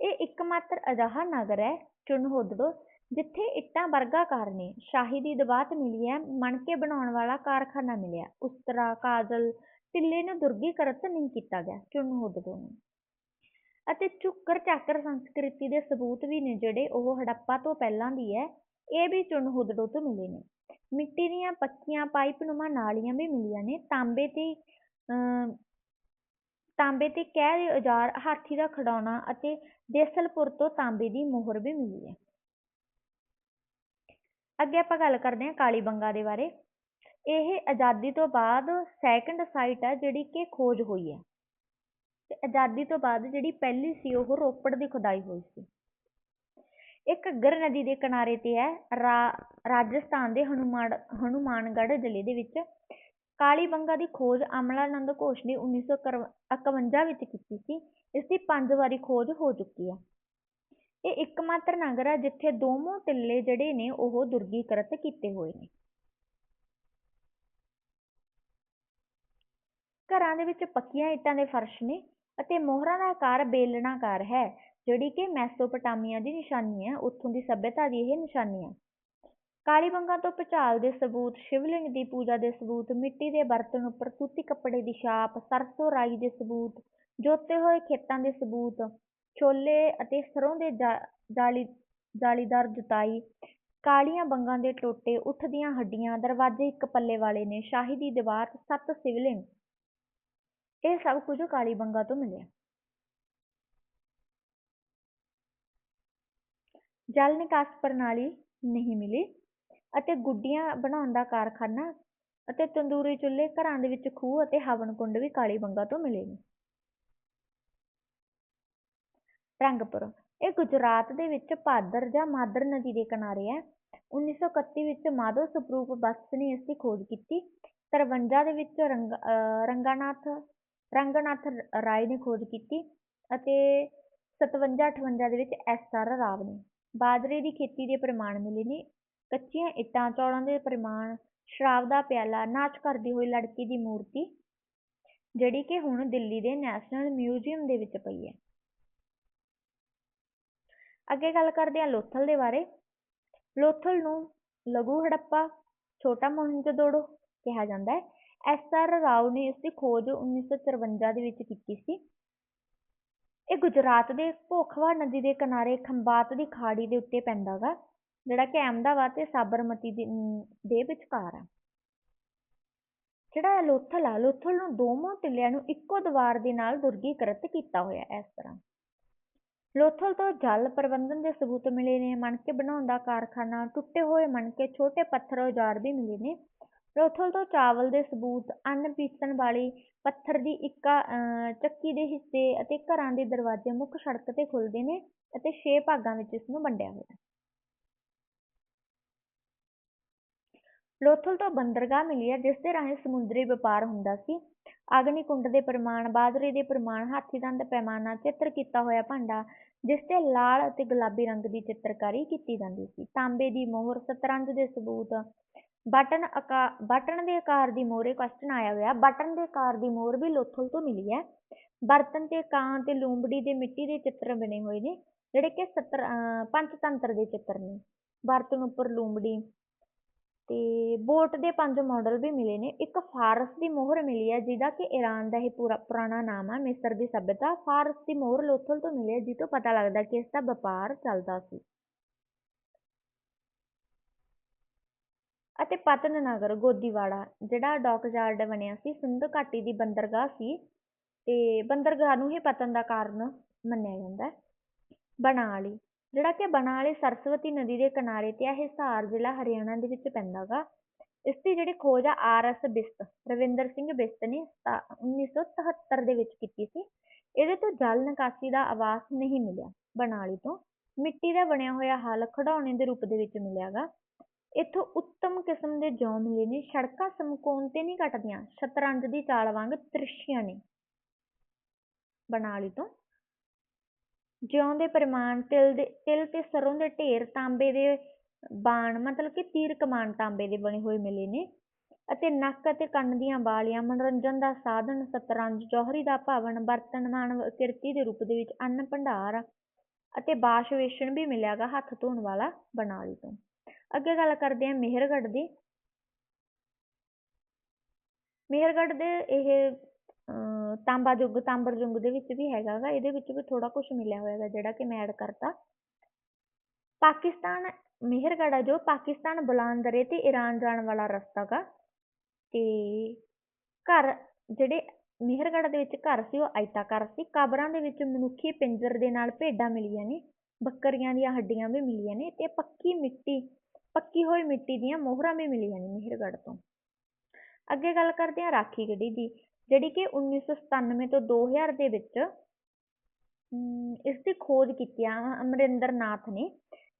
ਇਹ ਇੱਕਮਾਤਰ ਅਜਿਹਾ ਨਗਰ ਹੈ ਚੁਨਹੋਦੜੋ ਜਿੱਥੇ ਇੱਟਾਂ ਵਰਗਾਕਾਰ ਨੇ। ਸ਼ਾਹੀ ਦੀ ਦਵਾਤ ਮਿਲੀ ਹੈ ਮਣਕੇ ਬਣਾਉਣ ਵਾਲਾ ਕਾਰਖਾਨਾ ਮਿਲਿਆ। ਉਸਤਰਾ, ਕਾਜਲ ਟਿੱਲੇ ਨੂੰ ਦੁਰਗੀਕ੍ਰਿਤ ਨਹੀਂ ਕੀਤਾ ਗਿਆ ਚੁਨਹੋਦੜੋ ਅਤੇ ਝੁੱਕਰ ਝਾਕਰ ਸੰਸਕ੍ਰਿਤੀ ਦੇ ਸਬੂਤ ਵੀ ਨੇ ਜਿਹੜੇ ਉਹ ਹੜੱਪਾ ਤੋਂ ਪਹਿਲਾਂ ਦੀ ਹੈ, ਇਹ ਵੀ ਚੁਨਹੋਦੜੋ ਤੋਂ ਮਿਲੇ ਨੇ। ਮਿੱਟੀ ਦੀਆਂ ਪੱਕੀਆਂ ਪਾਈਪਨੁਮਾ ਨਾਲੀਆਂ ਵੀ ਮਿਲੀਆਂ ਨੇ, ਤਾਂਬੇ ਤੇ ਅਹ ਤਾਂਬੇ ਤੇ ਕਹਿ ਦੇ ਔਜ਼ਾਰ ਹਾਥੀ ਦਾ ਖਿਡੌਣਾ ਅਤੇ ਦੇਸਲਪੁਰ ਤੋਂ ਤਾਂਬੇ ਦੀ ਮੋਹਰ ਵੀ ਮਿਲੀ ਹੈ। ਅੱਗੇ ਆਪਾਂ ਗੱਲ ਕਰਦੇ ਹਾਂ ਕਾਲੀਬੰਗਾ ਦੇ ਬਾਰੇ। ਇਹ ਆਜ਼ਾਦੀ ਤੋਂ ਬਾਅਦ ਸੈਕੰਡ ਸਾਈਟ ਹੈ ਜਿਹੜੀ ਕਿ ਖੋਜ ਹੋਈ ਹੈ। ਤੇ ਆਜ਼ਾਦੀ ਤੋਂ ਬਾਅਦ ਜਿਹੜੀ ਪਹਿਲੀ ਸੀ ਉਹ ਰੋਪੜ ਦੀ ਖੁਦਾਈ ਹੋਈ ਸੀ। ਇਹ ਘੱਗਰ ਨਦੀ ਦੇ ਕਿਨਾਰੇ ਤੇ ਹੈ, ਰਾ, ਰਾਜਸਥਾਨ ਦੇ ਹਨੂਮਾਨ, ਹਨੂਮਾਨਗੜ੍ਹ ਜ਼ਿਲ੍ਹੇ ਦੇ ਵਿੱਚ। ਕਾਲੀਬੰਗਾ ਦੀ ਖੋਜ ਅਮਲਾਨੰਦ ਘੋਸ਼ ਨੇ 1951 ਵਿੱਚ ਕੀਤੀ ਸੀ। ਇਸ ਦੀ ਪੰਜ ਵਾਰੀ ਖੋਜ ਹੋ ਚੁੱਕੀ ਹੈ। ਇਹ ਇੱਕਮਾਤਰ ਨਗਰ ਹੈ ਜਿੱਥੇ ਦੋਵੇਂ ਟਿੱਲੇ ਜਿਹੜੇ ਨੇ ਉਹ ਦੁਰਗੀਕ੍ਰਿਤ ਕੀਤੇ ਹੋਏ ਨੇ। ਘਰਾਂ ਦੇ ਵਿੱਚ ਪੱਕੀਆਂ ਇੱਟਾਂ ਦੇ ਫਰਸ਼ ਨੇ ਅਤੇ ਮੋਹਰਾਂ ਦਾ ਆਕਾਰ ਬੇਲਣਾਕਾਰ ਹੈ, ਜਿਹੜੀ ਕਿ ਮੈਸੋਪਟਾਮੀਆ ਦੀ ਨਿਸ਼ਾਨੀ ਹੈ, ਉੱਥੋਂ ਦੀ ਸਭਿਅਤਾ ਦੀ ਇਹ ਨਿਸ਼ਾਨੀ ਹੈ। ਕਾਲੀਬੰਗਾ ਤੋਂ ਭੁਚਾਲ ਦੇ ਸਬੂਤ, ਸ਼ਿਵਲਿੰਗ ਦੀ ਪੂਜਾ ਦੇ ਸਬੂਤ, ਮਿੱਟੀ ਦੇ ਬਰਤਨ ਉੱਪਰ ਸੂਤੀ ਕੱਪੜੇ ਦੀ ਛਾਪ, ਸਰਸੋਂ ਰਾਈ ਦੇ ਸਬੂਤ, ਜੋਤੇ ਹੋਏ ਖੇਤਾਂ ਦੇ ਸਬੂਤ, ਛੋਲੇ ਅਤੇ ਸਰੋਂ ਦੇ ਜਾਲੀ, ਜਾਲੀਦਾਰ ਜੁਤਾਈ, ਕਾਲੀਆਂ ਬੰਗਾਂ ਦੇ ਟੋਟੇ ਊਠ ਦੀਆਂ ਹੱਡੀਆਂ, ਦਰਵਾਜ਼ੇ ਇੱਕ ਪੱਲੇ ਵਾਲੇ ਨੇ, ਸ਼ਾਹੀ ਦੀ ਦੀਵਾਰ, ਸੱਤ ਸ਼ਿਵਲਿੰਗ। ਇਹ ਸਭ ਕੁਝ ਕਾਲੀਬੰਗਾ ਤੋਂ ਮਿਲਿਆ। ਜਲ ਨਿਕਾਸ ਪ੍ਰਣਾਲੀ ਨਹੀਂ ਮਿਲੀ ਅਤੇ ਗੁੱਡੀਆਂ ਬਣਾਉਣ ਦਾ ਕਾਰਖਾਨਾ ਅਤੇ ਤੰਦੂਰੀ ਚੁੱਲ੍ਹੇ ਘਰਾਂ ਦੇ ਵਿੱਚ ਖੂਹ ਅਤੇ ਹਵਨ ਕੁੰਡ ਵੀ ਕਾਲੀਬੰਗਾ ਤੋਂ ਮਿਲੇ ਨੇ। ਰੰਗਪੁਰ, ਇਹ ਗੁਜਰਾਤ ਦੇ ਵਿੱਚ ਭਾਦਰ ਜਾਂ ਮਾਦਰ ਨਦੀ ਦੇ ਕਿਨਾਰੇ ਹੈ। 1931 ਵਿੱਚ ਮਾਧੋ ਸਵਰੂਪ ਬਖਸ਼ ਨੇ ਇਸ ਦੀ ਖੋਜ ਕੀਤੀ। 53 ਦੇ ਵਿੱਚ ਰੰਗ, ਅਹ ਰੰਗਾਨਾਥ ਰੰਗਨਾਥ ਰਾਏ ਨੇ ਖੋਜ ਕੀਤੀ ਅਤੇ 57 58 ਦੇ ਵਿੱਚ ਐਸ ਆਰ ਰਾਵ ਨੇ। ਬਾਜਰੇ ਦੀ ਖੇਤੀ ਦੇ ਪ੍ਰਮਾਣ ਮਿਲੇ ਨੇ। ਕੱਚੀਆਂ ਇੱਟਾਂ, ਚੌਲਾਂ ਦੇ ਪ੍ਰਮਾਣ, ਸ਼ਰਾਬ ਦਾ ਪਿਆਲਾ, ਨਾਚ ਕਰਦੀ ਹੋਈ ਲੜਕੀ ਦੀ ਮੂਰਤੀ, ਜਿਹੜੀ ਕਿ ਹੁਣ ਦਿੱਲੀ ਦੇ ਨੈਸ਼ਨਲ ਮਿਊਜ਼ੀਅਮ ਦੇ ਵਿੱਚ ਪਈ ਹੈ। ਅੱਗੇ ਗੱਲ ਕਰਦੇ ਹਾਂ ਲੋਥਲ ਦੇ ਬਾਰੇ। ਲੋਥਲ ਨੂੰ ਲਘੂ ਹੜੱਪਾ, ਛੋਟਾ ਮੋਹਨਜੋਦੜੋ ਕਿਹਾ ਜਾਂਦਾ ਹੈ। ਐਸ ਆਰ ਰਾਓ ਨੇ ਇਸ ਦੀ ਖੋਜ 1954 ਦੇ ਵਿੱਚ ਕੀਤੀ ਸੀ। ਇਹ ਗੁਜਰਾਤ ਦੇ ਭੋਖਵਾ ਨਦੀ ਦੇ ਕਿਨਾਰੇ ਖੰਬਾਤ ਦੀ ਖਾੜੀ ਦੇ ਉੱਤੇ ਪੈਂਦਾ ਗਾ, ਜਿਹੜਾ ਕਿ ਅਹਿਮਦਾਬਾਦ ਤੇ ਸਾਬਰਮਤੀ ਦੇ ਵਿਚਕਾਰ ਆ। ਜਿਹੜਾ ਲੋਥਲ ਆ, ਲੋਥਲ ਨੂੰ ਦੋਵਾਂ ਟਿੱਲਿਆਂ ਨੂੰ ਇੱਕੋ ਦੀਵਾਰ ਦੇ ਨਾਲ ਦੁਰਗੀਕ੍ਰਿਤ ਕੀਤਾ ਹੋਇਆ ਇਸ ਤਰ੍ਹਾਂ। ਲੋਥਲ ਤੋਂ ਜਲ ਪ੍ਰਬੰਧਨ ਦੇ ਸਬੂਤ ਮਿਲੇ ਨੇ, ਮਣਕੇ ਬਣਾਉਣ ਦਾ ਕਾਰਖਾਨਾ, ਟੁੱਟੇ ਹੋਏ ਮਣਕੇ, ਛੋਟੇ ਪੱਥਰ ਔਜ਼ਾਰ ਵੀ ਮਿਲੇ ਨੇ। ਲੋਥਲ ਤੋਂ ਚਾਵਲ ਦੇ ਸਬੂਤ, ਅੰਨ ਪੀਸਣ ਵਾਲੀ ਪੱਥਰ ਦੀ ਇੱਕਾ, ਅਹ ਚੱਕੀ ਦੇ ਹਿੱਸੇ ਅਤੇ ਘਰਾਂ ਦੇ ਦਰਵਾਜ਼ੇ ਮੁੱਖ ਸੜਕ ਤੇ ਖੁੱਲ੍ਹਦੇ ਨੇ ਅਤੇ ਛੇ ਭਾਗਾਂ ਵਿੱਚ ਇਸ ਵੰਡਿਆ ਹੋਇਆ ਲੋਥਲ ਤੋਂ ਬੰਦਰਗਾਹ ਮਿਲੀ ਹੈ ਜਿਸਦੇ ਰਾਹੀਂ ਸਮੁੰਦਰੀ ਵਪਾਰ ਹੁੰਦਾ ਸੀ। ਅਗਨੀ ਕੁੰਡ ਦੇ ਪ੍ਰਮਾਣ, ਬਾਜਰੇ ਦੇ ਪ੍ਰਮਾਣ, ਹਾਥੀਦੰਦ ਪੈਮਾਨਾ, ਚਿੱਤਰ ਕੀਤਾ ਹੋਇਆ ਭਾਂਡਾ, ਜਿਸ ਤੇ ਲਾਲ ਅਤੇ ਗੁਲਾਬੀ ਰੰਗ ਦੀ ਚਿੱਤਰਕਾਰੀ ਕੀਤੀ ਜਾਂਦੀ ਸੀ। ਤਾਂਬੇ ਦੀ ਮੋਹਰ, ਸ਼ਤਰੰਜ ਦੇ ਸਬੂਤ ਬਟਨ ਆਕਾ ਬਟਨ ਦੇ ਆਕਾਰ ਦੀ ਮੋਹਰੇ ਕੁਐਸਚਨ ਆਇਆ ਹੋਇਆ। ਬਟਨ ਦੇ ਆਕਾਰ ਦੀ ਮੋਹਰ ਵੀ ਲੋਥਲ ਤੋਂ ਮਿਲੀ ਹੈ। ਬਰਤਨ ਤੇ ਕਾਂ ਤੇ ਲੂੰਬੜੀ ਦੇ ਮਿੱਟੀ ਦੇ ਚਿੱਤਰ ਬਣੇ ਹੋਏ ਨੇ, ਜਿਹੜੇ ਕਿ ਸਤਰ, ਅਹ ਪੰਚਤੰਤਰ ਦੇ ਚਿੱਤਰ ਨੇ। ਬਰਤਨ ਉੱਪਰ ਲੂੰਬੜੀ ਤੇ ਬੋਟ ਦੇ ਪੰਜ ਮਾਡਲ ਵੀ ਮਿਲੇ ਨੇ। ਇੱਕ ਫਾਰਸ ਦੀ ਮੋਹਰ ਮਿਲੀ ਹੈ, ਜਿਹਦਾ ਕਿ ਈਰਾਨ ਦਾ ਇਹ ਪੂਰਾ, ਪੁਰਾਣਾ ਨਾਮ ਆ, ਮਿਸਰ ਦੀ ਸਭਿਅਤਾ। ਫਾਰਸ ਦੀ ਮੋਹਰ ਲੋਥਲ ਤੋਂ ਮਿਲੀ ਹੈ ਜਿਸ ਤੋਂ ਪਤਾ ਲੱਗਦਾ ਕਿ ਇਸ ਦਾ ਵਪਾਰ ਚੱਲਦਾ ਸੀ। ਅਤੇ ਪਤਨ ਨਗਰ, ਗੋਦੀਵਾੜਾ, ਜਿਹੜਾ ਡੌਕਯਾਰਡ ਬਣਿਆ ਸੀ, ਸਿੰਧ ਘਾਟੀ ਦੀ ਬੰਦਰਗਾਹ ਸੀ ਤੇ ਬੰਦਰਗਾਹ ਨੂੰ ਹੀ ਪਤਨ ਦਾ ਕਾਰਨ ਮੰਨਿਆ ਜਾਂਦਾ ਹੈ। ਬਨਾਲੀ, ਜਿਹੜਾ ਕਿ ਬਨਾਲੀ ਸਰਸਵਤੀ ਨਦੀ ਦੇ ਕਿਨਾਰੇ ਤੇ ਆ ਹਿਸਾਰ ਜ਼ਿਲ੍ਹਾ ਹਰਿਆਣਾ ਦੇ ਵਿੱਚ ਪੈਂਦਾ ਗਾ। ਇਸ ਦੀ ਜਿਹੜੀ ਖੋਜ ਆ, ਆਰ ਐਸ ਬਿਸਤ, ਰਵਿੰਦਰ ਸਿੰਘ ਬਿਸਤ ਨੇ 1973 ਦੇ ਵਿੱਚ ਕੀਤੀ ਸੀ। ਇਹਦੇ ਤੋਂ ਜਲ ਨਿਕਾਸੀ ਦਾ ਆਵਾਸ ਨਹੀਂ ਮਿਲਿਆ ਬਨਾਲੀ ਤੋਂ। ਮਿੱਟੀ ਦਾ ਬਣਿਆ ਹੋਇਆ ਹੱਲ ਖਿਡੌਣੇ ਦੇ ਰੂਪ ਦੇ ਵਿੱਚ ਮਿਲਿਆ ਗਾ। ਇੱਥੋਂ ਉੱਤਮ ਕਿਸਮ ਦੇ ਜੌਂ ਮਿਲੇ ਨੇ, ਸੜਕਾਂ ਸਮਕੋਣ ਤੇ ਨਹੀਂ ਕੱਟਦੀਆਂ, ਸ਼ਤਰੰਜ ਦੀ ਚਾਲ ਵਾਂਗ ਤ੍ਰਿਸ਼ੀਆਂ ਨੇ। ਬਨਾਲੀ ਤੋਂ ਜਿਉਂ ਦੇ ਪ੍ਰਮਾਣ, ਤਿਲ ਦੇ, ਤਿਲ ਤੇ ਸਰੋਂ ਦੇ ਢੇਰ ਤਾਂਬੇ ਦੇ ਬਾਣ, ਮਤਲਬ ਕਿ ਤੀਰ ਕਮਾਨ ਤਾਂਬੇ ਦੇ ਬਣੇ ਹੋਏ ਮਿਲੇ ਨੇ ਅਤੇ ਨੱਕ ਅਤੇ ਕੰਨ ਦੀਆਂ ਬਾਲੀਆਂ ਮਨੋਰੰਜਨ ਦਾ ਸਾਧਨ ਸ਼ਤਰੰਜ, ਜੌਹਰੀ ਦਾ ਭਵਨ ਬਰਤਨਮਾਨ ਕਿਰਤੀ ਦੇ ਰੂਪ ਦੇ ਵਿੱਚ ਅੰਨ, ਭੰਡਾਰ ਅਤੇ ਬਾਸ਼ ਵੇਸ਼ਣ ਵੀ ਮਿਲਿਆ ਗਾ ਹੱਥ ਧੋਣ ਵਾਲਾ ਬਨਾਲੀ ਤੋਂ। ਅੱਗੇ ਗੱਲ ਕਰਦੇ ਹਾਂ ਮੇਹਰਗੜ੍ਹ ਦੀ। ਮੇਹਰਗੜ੍ਹ ਦੇ ਇਹ, ਅਹ ਤਾਂਬਾ ਯੁੱਗ ਤਾਂਬਰ ਯੁੱਗ ਦੇ ਵਿੱਚ ਵੀ ਹੈਗਾ ਗਾ। ਇਹਦੇ ਵਿੱਚ ਵੀ ਥੋੜਾ ਕੁਝ ਮਿਲਿਆ ਹੋਇਆ ਗਾ ਜਿਹੜਾ ਕਿ ਮੈਂ ਐਡ ਕਰਤਾ। ਪਾਕਿਸਤਾਨ, ਮੇਹਰਗੜ੍ਹ ਆ ਜੋ। ਪਾਕਿਸਤਾਨ ਬੁਲਾਨ ਦਰੇ ਤੇ ਈਰਾਨ ਜਾਣ ਵਾਲਾ ਰਸਤਾ ਗਾ। ਤੇ ਘਰ ਜਿਹੜੇ ਮੇਹਰਗੜ੍ਹ ਦੇ ਵਿੱਚ ਘਰ ਸੀ, ਉਹ ਆਇਤਾਕਾਰ ਸੀ। ਕਬਰਾਂ ਦੇ ਵਿੱਚ ਮਨੁੱਖੀ ਪਿੰਜਰ ਦੇ ਨਾਲ ਭੇਡਾਂ ਮਿਲੀਆਂ ਨੇ। ਬੱਕਰੀਆਂ ਦੀਆਂ ਹੱਡੀਆਂ ਵੀ ਮਿਲੀਆਂ ਨੇ। ਤੇ ਪੱਕੀ ਮਿੱਟੀ ਪੱਕੀ ਹੋਈ ਮਿੱਟੀ ਦੀਆਂ ਮੋਹਰਾਂ ਵੀ ਮਿਲੀਆਂ ਨੇ ਮੇਹਰਗੜ੍ਹ ਤੋਂ। ਅੱਗੇ ਗੱਲ ਕਰਦੇ ਹਾਂ ਰਾਖੀ ਗੜ੍ਹੀ ਦੀ, ਜਿਹੜੀ ਕਿ 1997 ਤੋਂ ਦੋ ਹਜ਼ਾਰ ਦੇ ਵਿੱਚ ਇਸ ਦੀ ਖੋਜ ਕੀਤੀ ਆ ਅਮਰਿੰਦਰ ਨਾਥ ਨੇ।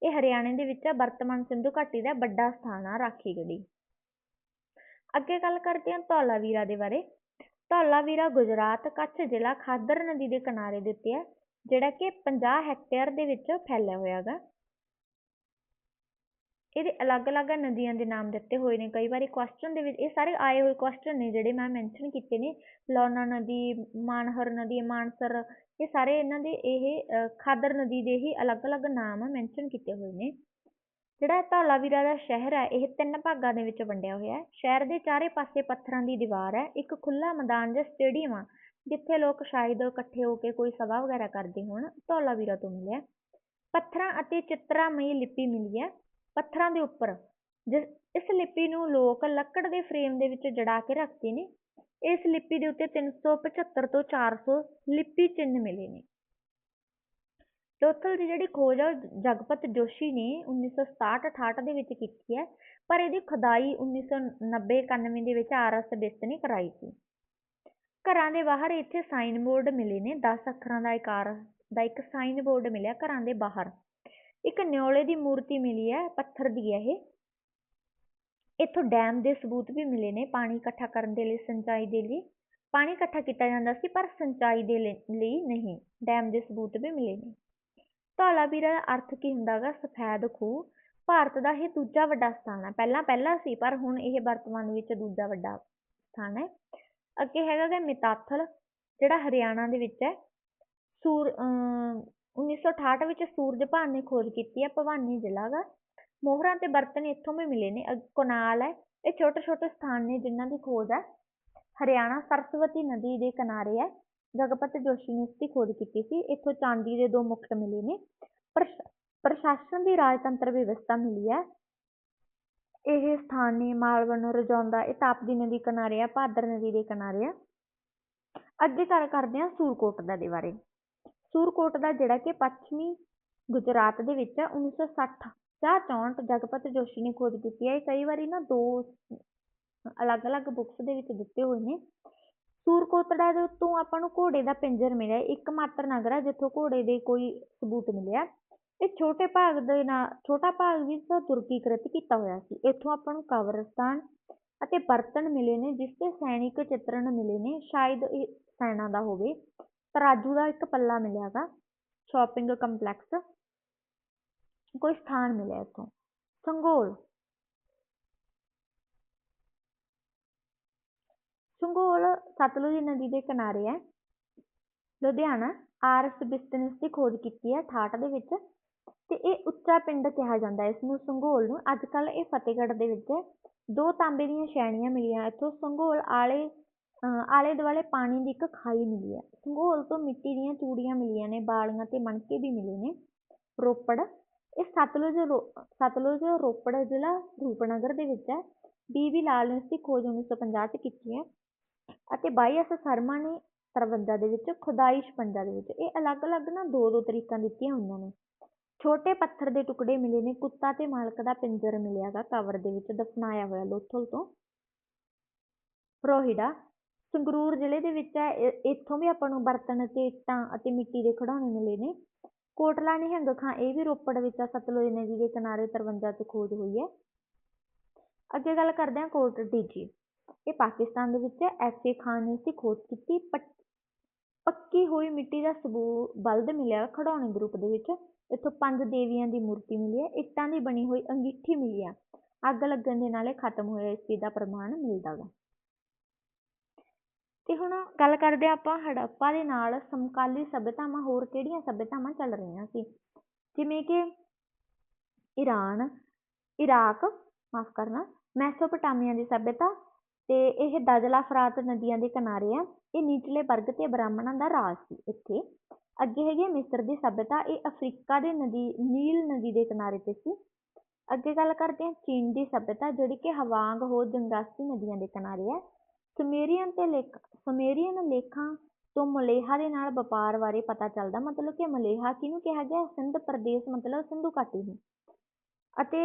ਇਹ ਹਰਿਆਣੇ ਦੇ ਵਿੱਚ ਆ, ਵਰਤਮਾਨ ਸਿੰਧੂ ਘਾਟੀ ਦਾ ਵੱਡਾ ਸਥਾਨ ਆ ਰਾਖੀ ਗੜ੍ਹੀ ਅੱਗੇ ਗੱਲ ਕਰਦੇ ਹਾਂ ਧੌਲਾ ਵੀਰਾ ਦੇ ਬਾਰੇ। ਧੌਲਾ ਵੀਰਾ ਗੁਜਰਾਤ ਕੱਛ ਜ਼ਿਲ੍ਹਾ ਖਾਦਰ ਨਦੀ ਦੇ ਕਿਨਾਰੇ ਦੇ ਉੱਤੇ ਹੈ ਜਿਹੜਾ ਕਿ 50 ਹੈਕਟੇਅਰ ਦੇ ਵਿੱਚ ਫੈਲਿਆ ਹੋਇਆ ਗਾ ਇਹਦੇ ਅਲੱਗ-ਅਲੱਗ ਨਦੀਆਂ ਦੇ ਨਾਮ ਦਿੱਤੇ ਹੋਏ ਨੇ, ਕਈ ਵਾਰੀ ਕੁਐਸਚਨ ਦੇ ਵਿੱਚ, ਇਹ ਸਾਰੇ ਆਏ ਹੋਏ ਕੁਐਸਚਨ ਨੇ ਜਿਹੜੇ ਮੈਂ ਮੈਂਸ਼ਨ ਕੀਤੇ ਨੇ, ਲੌਨਾ ਨਦੀ, ਮਾਨਹਰ ਨਦੀ, ਮਾਨਸਰ, ਇਹ ਸਾਰੇ ਇਹਨਾਂ ਦੇ ਇਹ ਖਾਦਰ ਨਦੀ ਦੇ ਹੀ ਅਲੱਗ-ਅਲੱਗ ਨਾਮ ਮੈਂਸ਼ਨ ਕੀਤੇ ਹੋਏ ਨੇ। ਜਿਹੜਾ ਧੌਲਾਵੀਰਾ ਦਾ ਸ਼ਹਿਰ ਹੈ, ਇਹ ਤਿੰਨ ਭਾਗਾਂ ਦੇ ਵਿੱਚ ਵੰਡਿਆ ਹੋਇਆ ਹੈ। ਸ਼ਹਿਰ ਦੇ ਚਾਰੇ ਪਾਸੇ ਪੱਥਰਾਂ ਦੀ ਦੀਵਾਰ ਹੈ, ਇੱਕ ਖੁੱਲਾ ਮੈਦਾਨ ਜਾਂ ਸਟੇਡੀਅਮ ਆ, ਜਿੱਥੇ ਲੋਕ ਸ਼ਾਇਦ ਇਕੱਠੇ ਹੋ ਕੇ ਕੋਈ ਸਭਾ ਵਗੈਰਾ ਕਰਦੇ ਹੋਣ ਧੌਲਾਵੀਰਾ ਤੋਂ ਮਿਲਿਆ। ਪੱਥਰਾਂ ਅਤੇ ਚਿੱਤਰਾਮਈ ਲਿਪੀ ਮਿਲੀ ਹੈ। ਪੱਥਰਾਂ ਦੇ ਉੱਪਰ। ਜਿਸ, ਇਸ ਲਿਪੀ ਨੂੰ ਲੋਕ ਲੱਕੜ ਦੇ ਫਰੇਮ ਦੇ ਵਿੱਚ ਜੜਾ ਕੇ ਰੱਖਦੇ ਨੇ। ਇਸ ਲਿਪੀ ਦੇ ਉੱਤੇ 375 ਤੋਂ 400 ਲਿਪੀ ਚਿੰਨ੍ਹ ਮਿਲੇ ਨੇ। ਲੋਥਲ ਦੀ ਜਿਹੜੀ ਖੋਜ ਆ ਜਗਪਤ ਜੋਸ਼ੀ ਨੇ 1967-68 ਦੇ ਵਿੱਚ ਕੀਤੀ ਹੈ। ਪਰ ਇਹਦੀ ਖੁਦਾਈ 1990-91 ਦੇ ਵਿੱਚ ਆਰ ਐਸ ਬਿਸਤ ਨੇ ਕਰਾਈ ਸੀ। ਘਰਾਂ ਦੇ ਬਾਹਰ ਇੱਥੇ ਸਾਈਨ ਬੋਰਡ ਮਿਲੇ ਨੇ। 10 ਅੱਖਰਾਂ ਦਾ ਆਕਾਰ ਦਾ ਇੱਕ ਸਾਈਨ ਬੋਰਡ ਮਿਲਿਆ ਘਰਾਂ ਦੇ ਬਾਹਰ। ਇੱਕ ਨਿਓਲੇ ਦੀ ਮੂਰਤੀ ਮਿਲੀ ਹੈ, ਪੱਥਰ ਦੀ ਹੈ ਇਹ। ਇੱਥੋਂ ਡੈਮ ਦੇ ਸਬੂਤ ਵੀ ਮਿਲੇ ਨੇ ਪਾਣੀ ਇਕੱਠਾ ਕਰਨ ਦੇ ਲਈ, ਸਿੰਚਾਈ ਦੇ ਲਈ। ਪਾਣੀ ਇਕੱਠਾ ਕੀਤਾ ਜਾਂਦਾ ਸੀ, ਪਰ ਸਿੰਚਾਈ ਦੇ ਲਈ ਨਹੀਂ। ਡੈਮ ਦੇ ਸਬੂਤ ਵੀ ਮਿਲੇ ਨੇ। ਧੌਲਾਵੀਰਾ ਦਾ ਅਰਥ ਕੀ ਹੁੰਦਾ ਗਾ ਸਫੈਦ ਖੂਹ। ਭਾਰਤ ਦਾ ਇਹ ਦੂਜਾ ਵੱਡਾ ਸਥਾਨ ਹੈ। ਪਹਿਲਾਂ ਪਹਿਲਾ ਸੀ, ਪਰ ਹੁਣ ਇਹ ਵਰਤਮਾਨ ਵਿੱਚ ਦੂਜਾ ਵੱਡਾ ਸਥਾਨ ਹੈ। ਅੱਗੇ ਹੈਗਾ ਗਾ ਮਿਤਾਥਲ, ਜਿਹੜਾ ਹਰਿਆਣਾ ਦੇ ਵਿੱਚ ਹੈ। ਸੂਰ 1968 ਵਿੱਚ ਸੂਰਜ ਭਾਨ ਨੇ ਖੋਜ ਕੀਤੀ ਹੈ ਭਵਾਨੀ ਜ਼ਿਲ੍ਹਾ ਦਾ। ਮੋਹਰਾਂ ਤੇ ਬਰਤਨ ਇੱਥੋਂ ਵੀ ਮਿਲੇ ਨੇ। ਕੋਨਾਲ ਹੈ। ਇਹ ਛੋਟੇ ਛੋਟੇ ਸਥਾਨ ਨੇ ਜਿਨ੍ਹਾਂ ਦੀ ਖੋਜ ਹੈ। ਹਰਿਆਣਾ ਸਰਸਵਤੀ ਨਦੀ ਦੇ ਕਿਨਾਰੇ ਹੈ। ਜਗਪਤ ਜੋਸ਼ੀ ਨੇ ਇਸ ਖੋਜ ਕੀਤੀ ਸੀ। ਇੱਥੋਂ ਚਾਂਦੀ ਦੇ ਦੋ ਮੁਕਟ ਮਿਲੇ ਨੇ। ਪ੍ਰਸ਼ਾਸਨ ਦੀ ਰਾਜਤੰਤਰ ਵਿਵਸਥਾ ਮਿਲੀ ਹੈ। ਇਹ ਸਥਾਨ ਨੇ ਮਾਲਵਨ ਰਜਾਉਂਦਾ ਇਹ ਤਾਪਦੀ ਨਦੀ ਕਿਨਾਰੇ ਆ ਭਾਦਰ ਨਦੀ ਦੇ ਕਿਨਾਰੇ ਆ ਅੱਗੇ ਗੱਲ ਕਰਦੇ ਹਾਂ ਸੂਰਕੋਟ ਦਾ ਦੇ ਬਾਰੇ। ਸੂਰਕੋਟ ਦਾ ਜਿਹੜਾ ਕਿ ਪੱਛਮੀ ਗੁਜਰਾਤ ਦੇ ਵਿੱਚ 1960 ਜਾਂ 64 ਜਗਪਤ ਜੋਸ਼ੀ ਨੇ ਖੋਜ ਕੀਤੀ ਹੈ। ਇਹ ਕਈ ਵਾਰੀ ਨਾ ਦੋ ਅਲੱਗ-ਅਲੱਗ ਬੁੱਕਸ ਦੇ ਵਿੱਚ ਦਿੱਤੇ ਹੋਏ ਨੇ। ਸੂਰਕੋਤੜਾ ਦੇ ਉੱਤੋਂ ਆਪਾਂ ਨੂੰ ਘੋੜੇ ਦਾ ਪਿੰਜਰ ਮਿਲਿਆ। ਇੱਕ ਮਾਤਰ ਨਗਰ ਹੈ ਜਿੱਥੋਂ ਘੋੜੇ ਦੇ ਕੋਈ ਸਬੂਤ ਮਿਲਿਆ। ਇਹ ਛੋਟੇ ਭਾਗ ਦੇ ਨਾਲ, ਛੋਟਾ ਭਾਗ ਵੀ ਤੁਰਕੀਕ੍ਰਿਤ ਕੀਤਾ ਹੋਇਆ ਸੀ। ਇੱਥੋਂ ਆਪਾਂ ਨੂੰ ਕਬਰਸਤਾਨ ਅਤੇ ਬਰਤਨ ਮਿਲੇ ਨੇ, ਜਿਸ ਤੇ ਸੈਨਿਕ ਚਿੱਤਰਣ ਮਿਲੇ ਨੇ। ਸ਼ਾਇਦ ਇਹ ਸੈਨਾ ਦਾ ਹੋਵੇ। ਤਰਾਜੂ ਦਾ ਇੱਕ ਪੱਲਾ ਮਿਲਿਆ ਗਾ ਸ਼ਾਪਿੰਗ ਕੰਪਲੈਕਸ ਕੋਈ ਸਥਾਨ ਮਿਲਿਆ ਇੱਥੋਂ। ਸੰਗੋਲ। ਸੰਗੋਲ ਸਤਲੁਜ ਨਦੀ ਦੇ ਕਿਨਾਰੇ ਹੈ। ਲੁਧਿਆਣਾ ਆਰਸ ਬਿਸਤਨਸ ਦੀ ਖੋਜ ਕੀਤੀ ਹੈ 68 ਦੇ ਵਿੱਚ ਤੇ ਇਹ ਉੱਚਾ ਪਿੰਡ ਕਿਹਾ ਜਾਂਦਾ ਹੈ। ਇਸ ਨੂੰ ਸੰਘੋਲ ਨੂੰ ਅੱਜ ਕੱਲ ਇਹ ਫਤਿਹਗੜ੍ਹ ਦੇ ਵਿੱਚ ਹੈ। ਦੋ ਤਾਂਬੇ ਦੀਆਂ ਛੈਣੀਆਂ ਮਿਲੀਆਂ ਇੱਥੋਂ। ਸੰਘੋਲ ਆਲੇ ਆਲੇ ਦੁਆਲੇ ਪਾਣੀ ਦੀ ਇੱਕ ਖਾਈ ਮਿਲੀ ਹੈ। ਸੰਘੋਲ ਤੋਂ ਮਿੱਟੀ ਦੀਆਂ ਚੂੜੀਆਂ ਮਿਲੀਆਂ ਨੇ, ਬਾਲੀਆਂ ਤੇ ਮਣਕੇ ਵੀ ਮਿਲੇ ਨੇ। ਰੋਪੜ, ਇਹ ਸਤਲੁਜ ਸਤਲੁਜ ਰੋਪੜ ਜ਼ਿਲ੍ਹਾ ਰੂਪਨਗਰ ਦੇ ਵਿੱਚ ਹੈ। ਬੀ ਲਾਲ ਨੇ ਇਸ ਦੀ ਖੋਜ 1950 ਚ ਕੀਤੀ ਹੈ ਅਤੇ ਬਾਈ ਐਸ ਸ਼ਰਮਾ ਨੇ ਤਰਵੰਜਾ ਦੇ ਵਿੱਚ, ਖੁਦਾਈ ਛਪੰਜਾ ਦੇ ਵਿੱਚ। ਇਹ ਅਲੱਗ ਅਲੱਗ ਨਾ ਦੋ ਦੋ ਤਰੀਕਾਂ ਦਿੱਤੀਆਂ ਹੋਈਆਂ ਨੇ। ਛੋਟੇ ਪੱਥਰ ਦੇ ਟੁਕੜੇ ਮਿਲੇ ਨੇ, ਕੁੱਤਾ ਤੇ ਮਾਲਕ ਦਾ ਪਿੰਜਰ ਮਿਲਿਆ ਗਾ ਕਬਰ ਦੇ ਵਿੱਚ ਦਫਨਾਇਆ ਹੋਇਆ ਲੋਥਲ ਤੋਂ। ਰੋਹਿੜਾ ਸੰਗਰੂਰ ਜ਼ਿਲ੍ਹੇ ਦੇ ਵਿੱਚ ਹੈ। ਇੱਥੋਂ ਵੀ ਆਪਾਂ ਨੂੰ ਬਰਤਨ ਤੇ ਇੱਟਾਂ ਅਤੇ ਮਿੱਟੀ ਦੇ ਖਿਡੌਣੇ ਮਿਲੇ ਨੇ। ਕੋਟਲਾ, ਨਿਹੰਗ ਖਾਂ, ਇਹ ਵੀ ਰੋਪੜ ਵਿੱਚ ਆ, ਸਤਲੁਜ ਨਦੀ ਦੇ ਕਿਨਾਰੇ 53 'ਚ ਖੋਜ ਹੋਈ ਹੈ। ਅੱਗੇ ਗੱਲ ਕਰਦੇ ਹਾਂ ਕੋਟ ਡੀਜੀ। ਇਹ ਪਾਕਿਸਤਾਨ ਦੇ ਵਿੱਚ ਐਸ ਏ ਖਾਨ ਨੇ ਇਸਦੀ ਖੋਜ ਕੀਤੀ। ਪੱਕੀ ਹੋਈ ਮਿੱਟੀ ਦਾ ਸਬੂਤ ਬਲਦ ਮਿਲਿਆ ਖਿਡੌਣੇ ਦੇ ਰੂਪ ਦੇ ਵਿੱਚ। ਇੱਥੋਂ ਪੰਜ ਦੇਵੀਆਂ ਦੀ ਮੂਰਤੀ ਮਿਲੀ ਹੈ। ਇੱਟਾਂ ਦੀ ਬਣੀ ਹੋਈ ਅੰਗੀਠੀ ਮਿਲੀ ਆ ਅੱਗ ਲੱਗਣ ਦੇ ਨਾਲ ਇਹ ਖਤਮ ਹੋਇਆ ਇਸ ਚੀਜ਼ ਦਾ ਪ੍ਰਮਾਣ ਮਿਲਦਾ ਗਾ ਤੇ ਹੁਣ ਗੱਲ ਕਰਦੇ ਹਾਂ ਆਪਾਂ ਹੜੱਪਾ ਦੇ ਨਾਲ ਸਮਕਾਲੀ ਸੱਭਿਅਤਾਵਾਂ ਹੋਰ ਕਿਹੜੀਆਂ ਸੱਭਿਅਤਾਵਾਂ ਚੱਲ ਰਹੀਆਂ ਸੀ? ਜਿਵੇਂ ਕਿ ਈਰਾਨ ਇਰਾਕ, ਮਾਫ ਕਰਨਾ, ਮੈਸੋਪਟਾਮੀਆ ਦੀ ਸੱਭਿਅਤਾ ਤੇ ਇਹ ਦਜਲਾ ਫਰਾਤ ਨਦੀਆਂ ਦੇ ਕਿਨਾਰੇ ਆ। ਇਹ ਨਿਚਲੇ ਵਰਗ ਤੇ ਬ੍ਰਾਹਮਣਾਂ ਦਾ ਰਾਜ ਸੀ ਇੱਥੇ। ਅੱਗੇ ਹੈਗੀ ਹੈ ਮਿਸਰ ਦੀ ਸੱਭਿਅਤਾ ਇਹ ਅਫਰੀਕਾ ਦੇ ਨਦੀ, ਨੀਲ ਨਦੀ ਦੇ ਕਿਨਾਰੇ ਤੇ ਸੀ। ਅੱਗੇ ਗੱਲ ਕਰਦੇ ਹਾਂ ਚੀਨ ਦੀ ਸੱਭਿਅਤਾ ਜਿਹੜੀ ਕਿ ਹਵਾਂਗ ਹੋ ਜੰਗਾਸੀ ਨਦੀਆਂ ਦੇ ਕਿਨਾਰੇ ਹੈ ਸੁਮੇਰੀਅਨ ਤੇ ਲੇਖ ਸੁਮੇਰੀਅਨ ਲੇਖਾਂ ਤੋਂ ਮਲੇਹਾ ਦੇ ਨਾਲ ਵਪਾਰ ਬਾਰੇ ਪਤਾ ਚੱਲਦਾ, ਮਤਲਬ ਕਿ ਮਲੇਹਾ ਕਿਹਨੂੰ ਕਿਹਾ ਗਿਆ? ਸਿੰਧ ਪ੍ਰਦੇਸ਼, ਮਤਲਬ ਸਿੰਧੂ ਘਾਟੀ ਨੂੰ। ਅਤੇ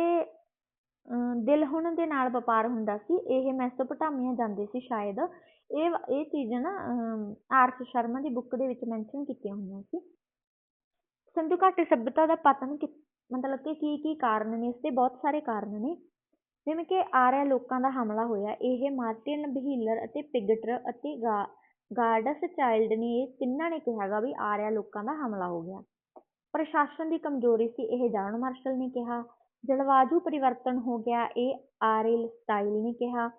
ਦਿਲਹੁਣ ਦੇ ਨਾਲ ਵਪਾਰ ਹੁੰਦਾ ਸੀ, ਇਹ ਮੈਸੋਪੋਟਾਮੀਆ ਜਾਂਦੇ ਸੀ ਸ਼ਾਇਦ। ਇਹ ਇਹ ਚੀਜ਼ ਨਾ ਆਰਥ ਸ਼ਰਮਾ ਦੀ ਬੁੱਕ ਦੇ ਵਿੱਚ ਮੈਂਸ਼ਨ ਕੀਤੀਆਂ ਹੋਈਆਂ ਸੀ। ਸਿੰਧੂ ਘਾਟੀ ਸਭਿਅਤਾ ਦਾ ਪਤਨ ਮਤਲਬ ਕਿ ਕੀ ਕੀ ਕਾਰਨ ਨੇ ਇਸਦੇ ਬਹੁਤ ਸਾਰੇ ਕਾਰਨ ਨੇ। ਜਿਵੇਂ ਕਿ ਆਰਿਆ ਲੋਕਾਂ ਦਾ ਹਮਲਾ ਹੋਇਆ, ਇਹ ਮਾਰਟਿਨ ਬਹੀਲਰ ਅਤੇ ਪਿਗਟਰ ਅਤੇ ਗਾਰਡਸ ਚਾਈਲਡ ਨੇ ਤਿੰਨਾਂ ਨੇ ਕਿਹਾ ਹੈਗਾ ਵੀ ਆਰਿਆ ਲੋਕਾਂ ਦਾ ਹਮਲਾ ਹੋ ਗਿਆ। ਪ੍ਰਸ਼ਾਸਨ ਦੀ ਕਮਜ਼ੋਰੀ ਸੀ, ਇਹ ਜਾਨ ਮਾਰਸ਼ਲ ਨੇ ਕਿਹਾ। ਜਲਵਾਯੂ ਪਰਿਵਰਤਨ ਹੋ ਗਿਆ, ਇਹ ਆਰਐਲ ਸਟਾਈਲ ਨੇ ਕਿਹਾ।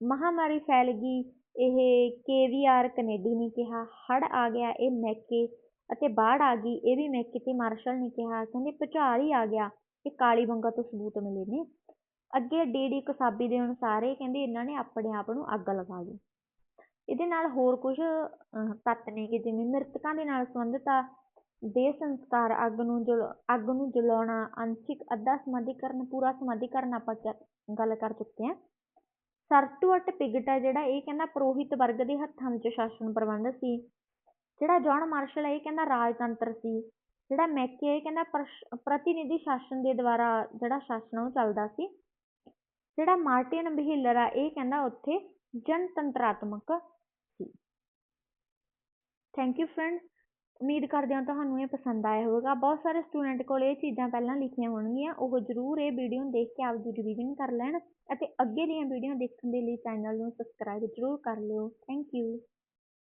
ਮਹਾਮਾਰੀ ਫੈਲ ਗਈ, ਇਹ ਕੇਵੀਆਰ ਕਨੇਡੀ ਨੇ ਕਿਹਾ। ਹੜ ਆ ਗਿਆ, ਇਹ ਮੈਕੇ ਅਤੇ ਬਾੜ ਆ ਗਈ, ਇਹ ਵੀ ਮੈਕੇ ਤੇ ਮਾਰਸ਼ਲ ਨੇ ਕਿਹਾ। ਕਹਿੰਦੇ ਭੁਚਾਲ ਹੀ ਆ ਗਿਆ, ਇਹ ਕਾਲੀ ਬੰਗਾ ਤੋਂ ਸਬੂਤ ਮਿਲੇ ਨੇ। ਅੱਗੇ ਡੀ ਡੀ ਕਸਾਬੀ ਦੇ ਅਨੁਸਾਰ ਇਹ ਕਹਿੰਦੇ ਇਹਨਾਂ ਨੇ ਆਪਣੇ ਆਪ ਨੂੰ ਅੱਗ ਲਗਾ ਲਈ। ਇਹਦੇ ਨਾਲ ਹੋਰ ਕੁਝ ਤੱਤ ਨੇ ਕਿ ਜਿਵੇਂ ਮ੍ਰਿਤਕਾਂ ਦੇ ਨਾਲ ਸੰਬੰਧਿਤ ਆ ਦੇਹ ਸੰਸਕਾਰ, ਅੱਗ ਨੂੰ ਜਲ, ਅੱਗ ਨੂੰ ਜਲਾਉਣਾ ਅੰਸ਼ਿਕ ਅੱਧਾ ਸਮਾਧੀਕਰਨ, ਪੂਰਾ ਸਮਾਧੀਕਰਨ ਆਪਾਂ ਗੱਲ ਕਰ ਚੁੱਕੇ ਹਾਂ। ਸਰਟੂਅਟ ਪਿਗਟ ਹੈ ਜਿਹੜਾ, ਇਹ ਕਹਿੰਦਾ ਪੁਰੋਹਿਤ ਵਰਗ ਦੇ ਹੱਥਾਂ ਵਿੱਚ ਸ਼ਾਸਨ ਪ੍ਰਬੰਧ ਸੀ। ਜਿਹੜਾ ਜੌਨ ਮਾਰਸ਼ਲ ਇਹ ਕਹਿੰਦਾ ਰਾਜਤੰਤਰ ਸੀ। ਜਿਹੜਾ ਮੈਕੇ ਇਹ ਕਹਿੰਦਾ ਪ੍ਰਤੀਨਿਧੀ ਸ਼ਾਸਨ ਦੇ ਦੁਆਰਾ ਜਿਹੜਾ ਸ਼ਾਸਨ ਉਹ ਚੱਲਦਾ ਸੀ। ਜਿਹੜਾ ਮਾਰਟਿਨ ਬਹੀਲਰ ਆ, ਇਹ ਕਹਿੰਦਾ ਉੱਥੇ ਜਨਤੰਤਰਾਤਮਕ ਸੀ। ਥੈਂਕ ਯੂ ਫਰੈਂਡ ਉਮੀਦ ਕਰਦੇ ਹਾਂ ਤੁਹਾਨੂੰ ਇਹ ਪਸੰਦ ਆਇਆ ਹੋਵੇਗਾ। ਬਹੁਤ ਸਾਰੇ ਸਟੂਡੈਂਟ ਕੋਲ ਇਹ ਚੀਜ਼ਾਂ ਪਹਿਲਾਂ ਲਿਖੀਆਂ ਹੋਣਗੀਆਂ। ਉਹ ਜ਼ਰੂਰ ਇਹ ਵੀਡੀਓ ਦੇਖ ਕੇ ਆਪਦੀ ਰਿਵੀਜ਼ਨ ਕਰ ਲੈਣ ਅਤੇ ਅੱਗੇ ਦੀਆਂ ਵੀਡੀਓ ਦੇਖਣ ਦੇ ਲਈ ਚੈਨਲ ਨੂੰ ਸਬਸਕ੍ਰਾਈਬ ਜ਼ਰੂਰ ਕਰ ਲਿਓ। Thank you